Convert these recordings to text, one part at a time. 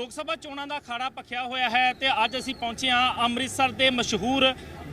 ਲੋਕ ਸਭਾ ਚੋਣਾਂ ਦਾ ਖਾੜਾ ਪੱਖਿਆ ਹੋਇਆ ਹੈ ਤੇ ਅੱਜ ਅਸੀਂ ਪਹੁੰਚੇ ਹਾਂ ਅੰਮ੍ਰਿਤਸਰ ਦੇ ਮਸ਼ਹੂਰ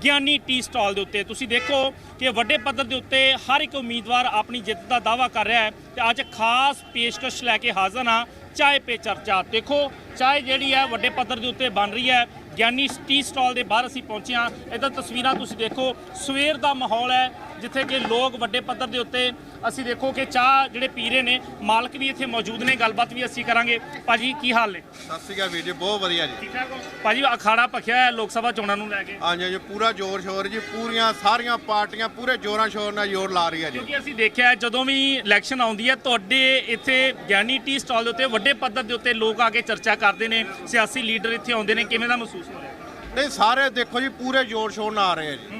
ਗਿਆਨੀ ਟੀ ਸਟਾਲ ਦੇ ਉੱਤੇ। ਤੁਸੀਂ ਦੇਖੋ ਕਿ ਵੱਡੇ ਪੱਧਰ ਦੇ ਉੱਤੇ ਹਰ ਇੱਕ ਉਮੀਦਵਾਰ ਆਪਣੀ ਜਿੱਤ ਦਾ ਦਾਅਵਾ ਕਰ ਰਿਹਾ ਹੈ ਤੇ ਅੱਜ ਖਾਸ ਪੇਸ਼ਕਸ਼ ਲੈ ਕੇ ਹਾਜ਼ਰ ਹਾਂ ਚਾਹੇ ਪੇ ਚਰਚਾ। ਦੇਖੋ ਚਾਹੇ ਜਿਹੜੀ ਹੈ ਵੱਡੇ ਪੱਧਰ ਦੇ ਉੱਤੇ ਬਣ ਰਹੀ ਹੈ। ਗਿਆਨੀ ਟੀ ਸਟਾਲ ਦੇ ਬਾਹਰ ਅਸੀਂ ਪਹੁੰਚੇ ਹਾਂ। ਇੱਧਰ ਤਸਵੀਰਾਂ ਤੁਸੀਂ ਦੇਖੋ। ਸਵੇਰ ਦਾ ਮਾਹੌਲ ਹੈ। ਜਿੱਥੇ ਕਿ ਲੋਕ ਵੱਡੇ ਪੱਧਰ ਦੇ ਉੱਤੇ ਅਸੀਂ ਦੇਖੋ ਕਿ ਚਾਹ ਜਿਹੜੇ ਪੀ ਰਹੇ ਨੇ ਮਾਲਕ ਵੀ ਇੱਥੇ ਮੌਜੂਦ ਨੇ ਗੱਲਬਾਤ ਵੀ ਅਸੀਂ ਕਰਾਂਗੇ। ਭਾਜੀ ਕੀ ਹਾਲ ਨੇ? ਸਤਿ ਸ਼੍ਰੀ ਅਕਾਲ ਵੀਰ ਜੀ ਬਹੁਤ ਵਧੀਆ ਜੀ। ਠੀਕ ਠਾਕ ਹੋ? ਭਾਜੀ ਅਖਾੜਾ ਪੱਖਿਆ ਹੈ ਲੋਕ ਸਭਾ ਚੋਣਾਂ ਨੂੰ ਲੈ ਕੇ। ਹਾਂਜੀ ਜੀ ਪੂਰਾ ਜ਼ੋਰ ਸ਼ੋਰ ਜੀ ਪੂਰੀਆਂ ਸਾਰੀਆਂ ਪਾਰਟੀਆਂ ਪੂਰੇ ਜ਼ੋਰਾਂ ਸ਼ੋਰ ਨਾਲ ਜ਼ੋਰ ਲਾ ਰਹੀ ਹੈ ਜੀ। ਕਿਉਂਕਿ ਅਸੀਂ ਦੇਖਿਆ ਜਦੋਂ ਵੀ ਇਲੈਕਸ਼ਨ ਆਉਂਦੀ ਹੈ ਤੁਹਾਡੇ ਇੱਥੇ ਗਿਆਨੀ ਟੀ ਸਟਾਲ ਦੇ ਉੱਤੇ ਵੱਡੇ ਪੱਧਰ ਦੇ ਉੱਤੇ ਲੋਕ ਆ ਕੇ ਚਰਚਾ ਕਰਦੇ ਨੇ ਸਿਆਸੀ ਲੀਡਰ ਇੱਥੇ ਆਉਂਦੇ ਨੇ ਕਿਵੇਂ ਦਾ ਮਹਿਸੂਸ ਹੋ ਰਿਹਾ? ਨਹੀਂ ਸਾਰੇ ਦੇਖੋ ਜੀ ਪੂਰੇ ਜ਼ੋਰ ਸ਼ੋਰ ਨਾਲ ਆ ਰਹੇ ਆ ਜੀ।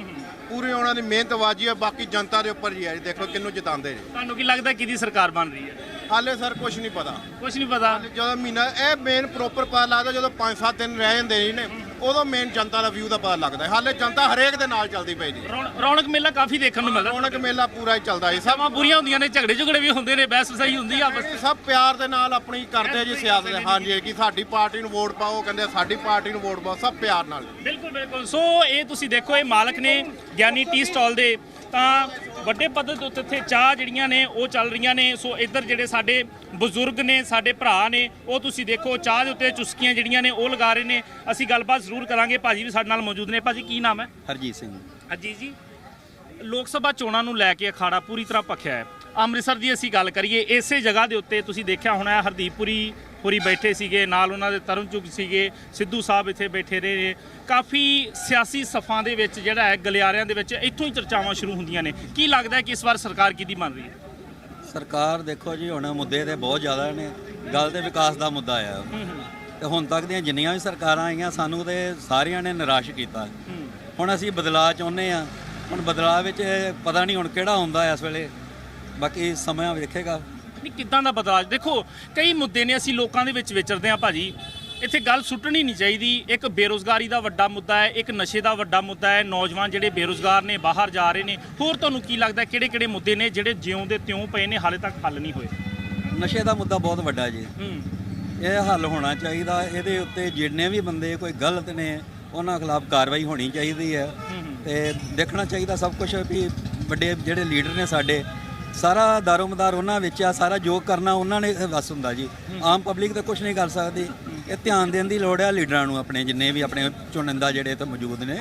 ਪੂਰੀ ਉਹਨਾਂ ਦੀ ਮਿਹਨਤਬਾਜ਼ੀ ਹੈ ਬਾਕੀ ਜਨਤਾ ਦੇ ਉੱਪਰ ਜੀ ਹੈ ਜੀ। ਦੇਖੋ ਕਿਹਨੂੰ ਜਿਤਾਉਂਦੇ ਜੀ। ਤੁਹਾਨੂੰ ਕੀ ਲੱਗਦਾ ਕਿਹਦੀ ਸਰਕਾਰ ਬਣ ਰਹੀ ਹੈ? ਹਾਲੇ ਸਰ ਕੁਝ ਨਹੀਂ ਪਤਾ। ਕੁਝ ਨਹੀਂ ਪਤਾ। ਜਦੋਂ ਮਹੀਨਾ ਇਹ ਮੇਨ ਪ੍ਰੋਪਰ ਪਤਾ ਲੱਗਦਾ ਜਦੋਂ 5-7 ਦਿਨ ਰਹਿ ਜਾਂਦੇ ਨੇ। ਉਦੋਂ ਮੇਨ ਜਨਤਾ ਦਾ ਵਿਊ ਦਾ ਪਤਾ ਲੱਗਦਾ ਹੈ। ਹਾਲੇ ਜਨਤਾ ਹਰੇਕ ਦੇ ਨਾਲ ਚੱਲਦੀ ਪਈ ਜੀ। ਰੌਣ- ਰੌਣਕ ਮੇਲਾ ਕਾਫੀ ਦੇਖਣ ਨੂੰ ਮਿਲਦਾ। ਰੌਣਕ ਮੇਲਾ ਪੂਰਾ ਹੀ ਚੱਲਦਾ ਜੀ। ਸਭ ਸਮਾਂ ਬੁਰੀਆਂ ਹੁੰਦੀਆਂ ਨੇ ਝਗੜੇ ਝਗੜੇ ਵੀ ਹੁੰਦੇ ਨੇ ਬਹਿਸ ਸਹੀ ਹੁੰਦੀ ਆ ਆਪਸ ਇਹ ਸਭ ਪਿਆਰ ਦੇ ਨਾਲ ਆਪਣੀ ਕਰਦੇ ਆ ਜੀ ਸਿਆਸਤ ਹਾਂਜੀ ਕਿ ਸਾਡੀ ਪਾਰਟੀ ਨੂੰ ਵੋਟ ਪਾਓ ਕਹਿੰਦੇ ਆ ਸਾਡੀ ਪਾਰਟੀ ਨੂੰ ਵੋਟ ਪਾਓ ਸਭ ਪਿਆਰ ਨਾਲ। ਬਿਲਕੁਲ ਬਿਲਕੁਲ। ਸੋ ਇਹ ਤੁਸੀਂ ਦੇਖੋ ਇਹ ਮਾਲਕ ਨੇ ਗਿਆਨੀ ਟੀ ਸਟਾਲ ਦੇ ਤਾਂ ਵੱਡੇ ਪੱਧਰ ਦੇ ਉੱਤੇ ਇੱਥੇ ਚਾਹ ਜਿਹੜੀਆਂ ਨੇ ਉਹ ਚੱਲ ਰਹੀਆਂ ਨੇ। ਸੋ ਇੱਧਰ ਜਿਹੜੇ ਸਾਡੇ ਬਜ਼ੁਰਗ ਨੇ ਸਾਡੇ ਭਰਾ ਨੇ ਉਹ ਤੁਸੀਂ ਦੇਖੋ ਚਾਹ ਦੇ ਉੱਤੇ ਚੁਸਕੀਆਂ ਜਿਹੜੀਆਂ ਨੇ ਉਹ ਲਗਾ ਰਹੇ ਨੇ। ਅਸੀਂ ਗੱਲਬਾਤ ਜ਼ਰੂਰ ਕਰਾਂਗੇ। ਭਾਜੀ ਵੀ ਸਾਡੇ ਨਾਲ ਮੌਜੂਦ ਨੇ। ਭਾਜੀ ਕੀ ਨਾਮ ਹੈ? ਹਰਜੀਤ ਸਿੰਘ ਅਜੀਤ ਜੀ ਲੋਕ ਸਭਾ ਚੋਣਾਂ ਨੂੰ ਲੈ ਕੇ ਅਖਾੜਾ ਪੂਰੀ ਤਰ੍ਹਾਂ ਭਖਿਆ ਹੈ। ਅੰਮ੍ਰਿਤਸਰ ਦੀ ਅਸੀਂ ਗੱਲ ਕਰੀਏ। ਇਸੇ ਜਗ੍ਹਾ ਦੇ ਉੱਤੇ ਤੁਸੀਂ ਦੇਖਿਆ ਹੋਣਾ ਹੈ ਪੁਰੀ ਬੈਠੇ ਸੀਗੇ ਨਾਲ ਉਹਨਾਂ ਦੇ ਤਰੁਣ ਚੁਗ ਸੀਗੇ ਸਿੱਧੂ ਸਾਹਿਬ ਇੱਥੇ ਬੈਠੇ ਰਹੇ ਨੇ। ਕਾਫੀ ਸਿਆਸੀ ਸਫਾਂ ਦੇ ਵਿੱਚ ਜਿਹੜਾ ਹੈ ਗਲਿਆਰਿਆਂ ਦੇ ਵਿੱਚ ਇੱਥੋਂ ਹੀ ਚਰਚਾਵਾਂ ਸ਼ੁਰੂ ਹੁੰਦੀਆਂ ਨੇ। ਕੀ ਲੱਗਦਾ ਕਿ ਇਸ ਵਾਰ ਸਰਕਾਰ ਕਿਹਦੀ ਬਣ ਰਹੀ ਹੈ? ਸਰਕਾਰ ਦੇਖੋ ਜੀ ਹੁਣ ਮੁੱਦੇ ਤੇ ਬਹੁਤ ਜ਼ਿਆਦਾ ਨੇ। ਗੱਲ ਤੇ ਵਿਕਾਸ ਦਾ ਮੁੱਦਾ ਆ। ਤੇ ਹੁਣ ਤੱਕ ਦੀਆਂ ਜਿੰਨੀਆਂ ਵੀ ਸਰਕਾਰਾਂ ਆਈਆਂ ਸਾਨੂੰ ਤੇ ਸਾਰਿਆਂ ਨੇ ਨਿਰਾਸ਼ ਕੀਤਾ। ਹੁਣ ਅਸੀਂ ਬਦਲਾਅ ਚਾਹੁੰਦੇ ਆ ਹੁਣ ਬਦਲਾਅ ਵਿੱਚ ਪਤਾ ਨਹੀਂ ਹੁਣ ਕਿਹੜਾ ਹੁੰਦਾ ਇਸ ਵੇਲੇ। ਬਾਕੀ ਸਮਾਂ ਵੇਖੇਗਾ। ਨਹੀਂ ਕਿੱਦਾਂ ਦਾ ਬਦਲਾਅ ਦੇਖੋ ਕਈ ਮੁੱਦੇ ਨੇ ਅਸੀਂ ਲੋਕਾਂ ਦੇ ਵਿੱਚ ਵਿਚਰਦੇ ਹਾਂ ਭਾਜੀ। ਇੱਥੇ ਗੱਲ ਸੁੱਟਣੀ ਨਹੀਂ ਚਾਹੀਦੀ। ਇੱਕ ਬੇਰੋਜ਼ਗਾਰੀ ਦਾ ਵੱਡਾ ਮੁੱਦਾ ਹੈ ਇੱਕ ਨਸ਼ੇ ਦਾ ਵੱਡਾ ਮੁੱਦਾ ਹੈ। ਨੌਜਵਾਨ ਜਿਹੜੇ ਬੇਰੋਜ਼ਗਾਰ ਨੇ ਬਾਹਰ ਜਾ ਰਹੇ ਨੇ। ਹੋਰ ਤੁਹਾਨੂੰ ਕੀ ਲੱਗਦਾ ਕਿਹੜੇ ਕਿਹੜੇ ਮੁੱਦੇ ਨੇ ਜਿਹੜੇ ਜਿਉਂ ਦੇ ਤਿਉਂ ਪਏ ਨੇ ਹਾਲੇ ਤੱਕ ਹੱਲ ਨਹੀਂ ਹੋਏ? ਨਸ਼ੇ ਦਾ ਮੁੱਦਾ ਬਹੁਤ ਵੱਡਾ ਜੀ। ਇਹ ਹੱਲ ਹੋਣਾ ਚਾਹੀਦਾ। ਇਹਦੇ ਉੱਤੇ ਜਿੰਨੇ ਵੀ ਬੰਦੇ ਕੋਈ ਗਲਤ ਨੇ ਉਹਨਾਂ ਖਿਲਾਫ ਕਾਰਵਾਈ ਹੋਣੀ ਚਾਹੀਦੀ ਹੈ। ਤੇ ਦੇਖਣਾ ਚਾਹੀਦਾ ਸਭ ਕੁਝ ਵੀ ਵੱਡੇ ਜਿਹੜੇ ਲੀਡਰ ਨੇ ਸਾਡੇ ਸਾਰਾ ਦਾਰੋਮਦਾਰ ਉਹਨਾਂ ਵਿੱਚ ਆ ਸਾਰਾ ਜੋ ਕਰਨਾ ਉਹਨਾਂ ਨੇ ਵਸ ਹੁੰਦਾ ਜੀ। ਆਮ ਪਬਲਿਕ ਤਾਂ ਕੁਝ ਨਹੀਂ ਕਰ ਸਕਦੀ। ਇਹ ਧਿਆਨ ਦੇਣ ਦੀ ਲੋੜ ਹੈ ਲੀਡਰਾਂ ਨੂੰ ਆਪਣੇ ਜਿੰਨੇ ਵੀ ਆਪਣੇ ਚੁਣਿੰਦਾ ਜਿਹੜੇ ਤੇ ਮੌਜੂਦ ਨੇ।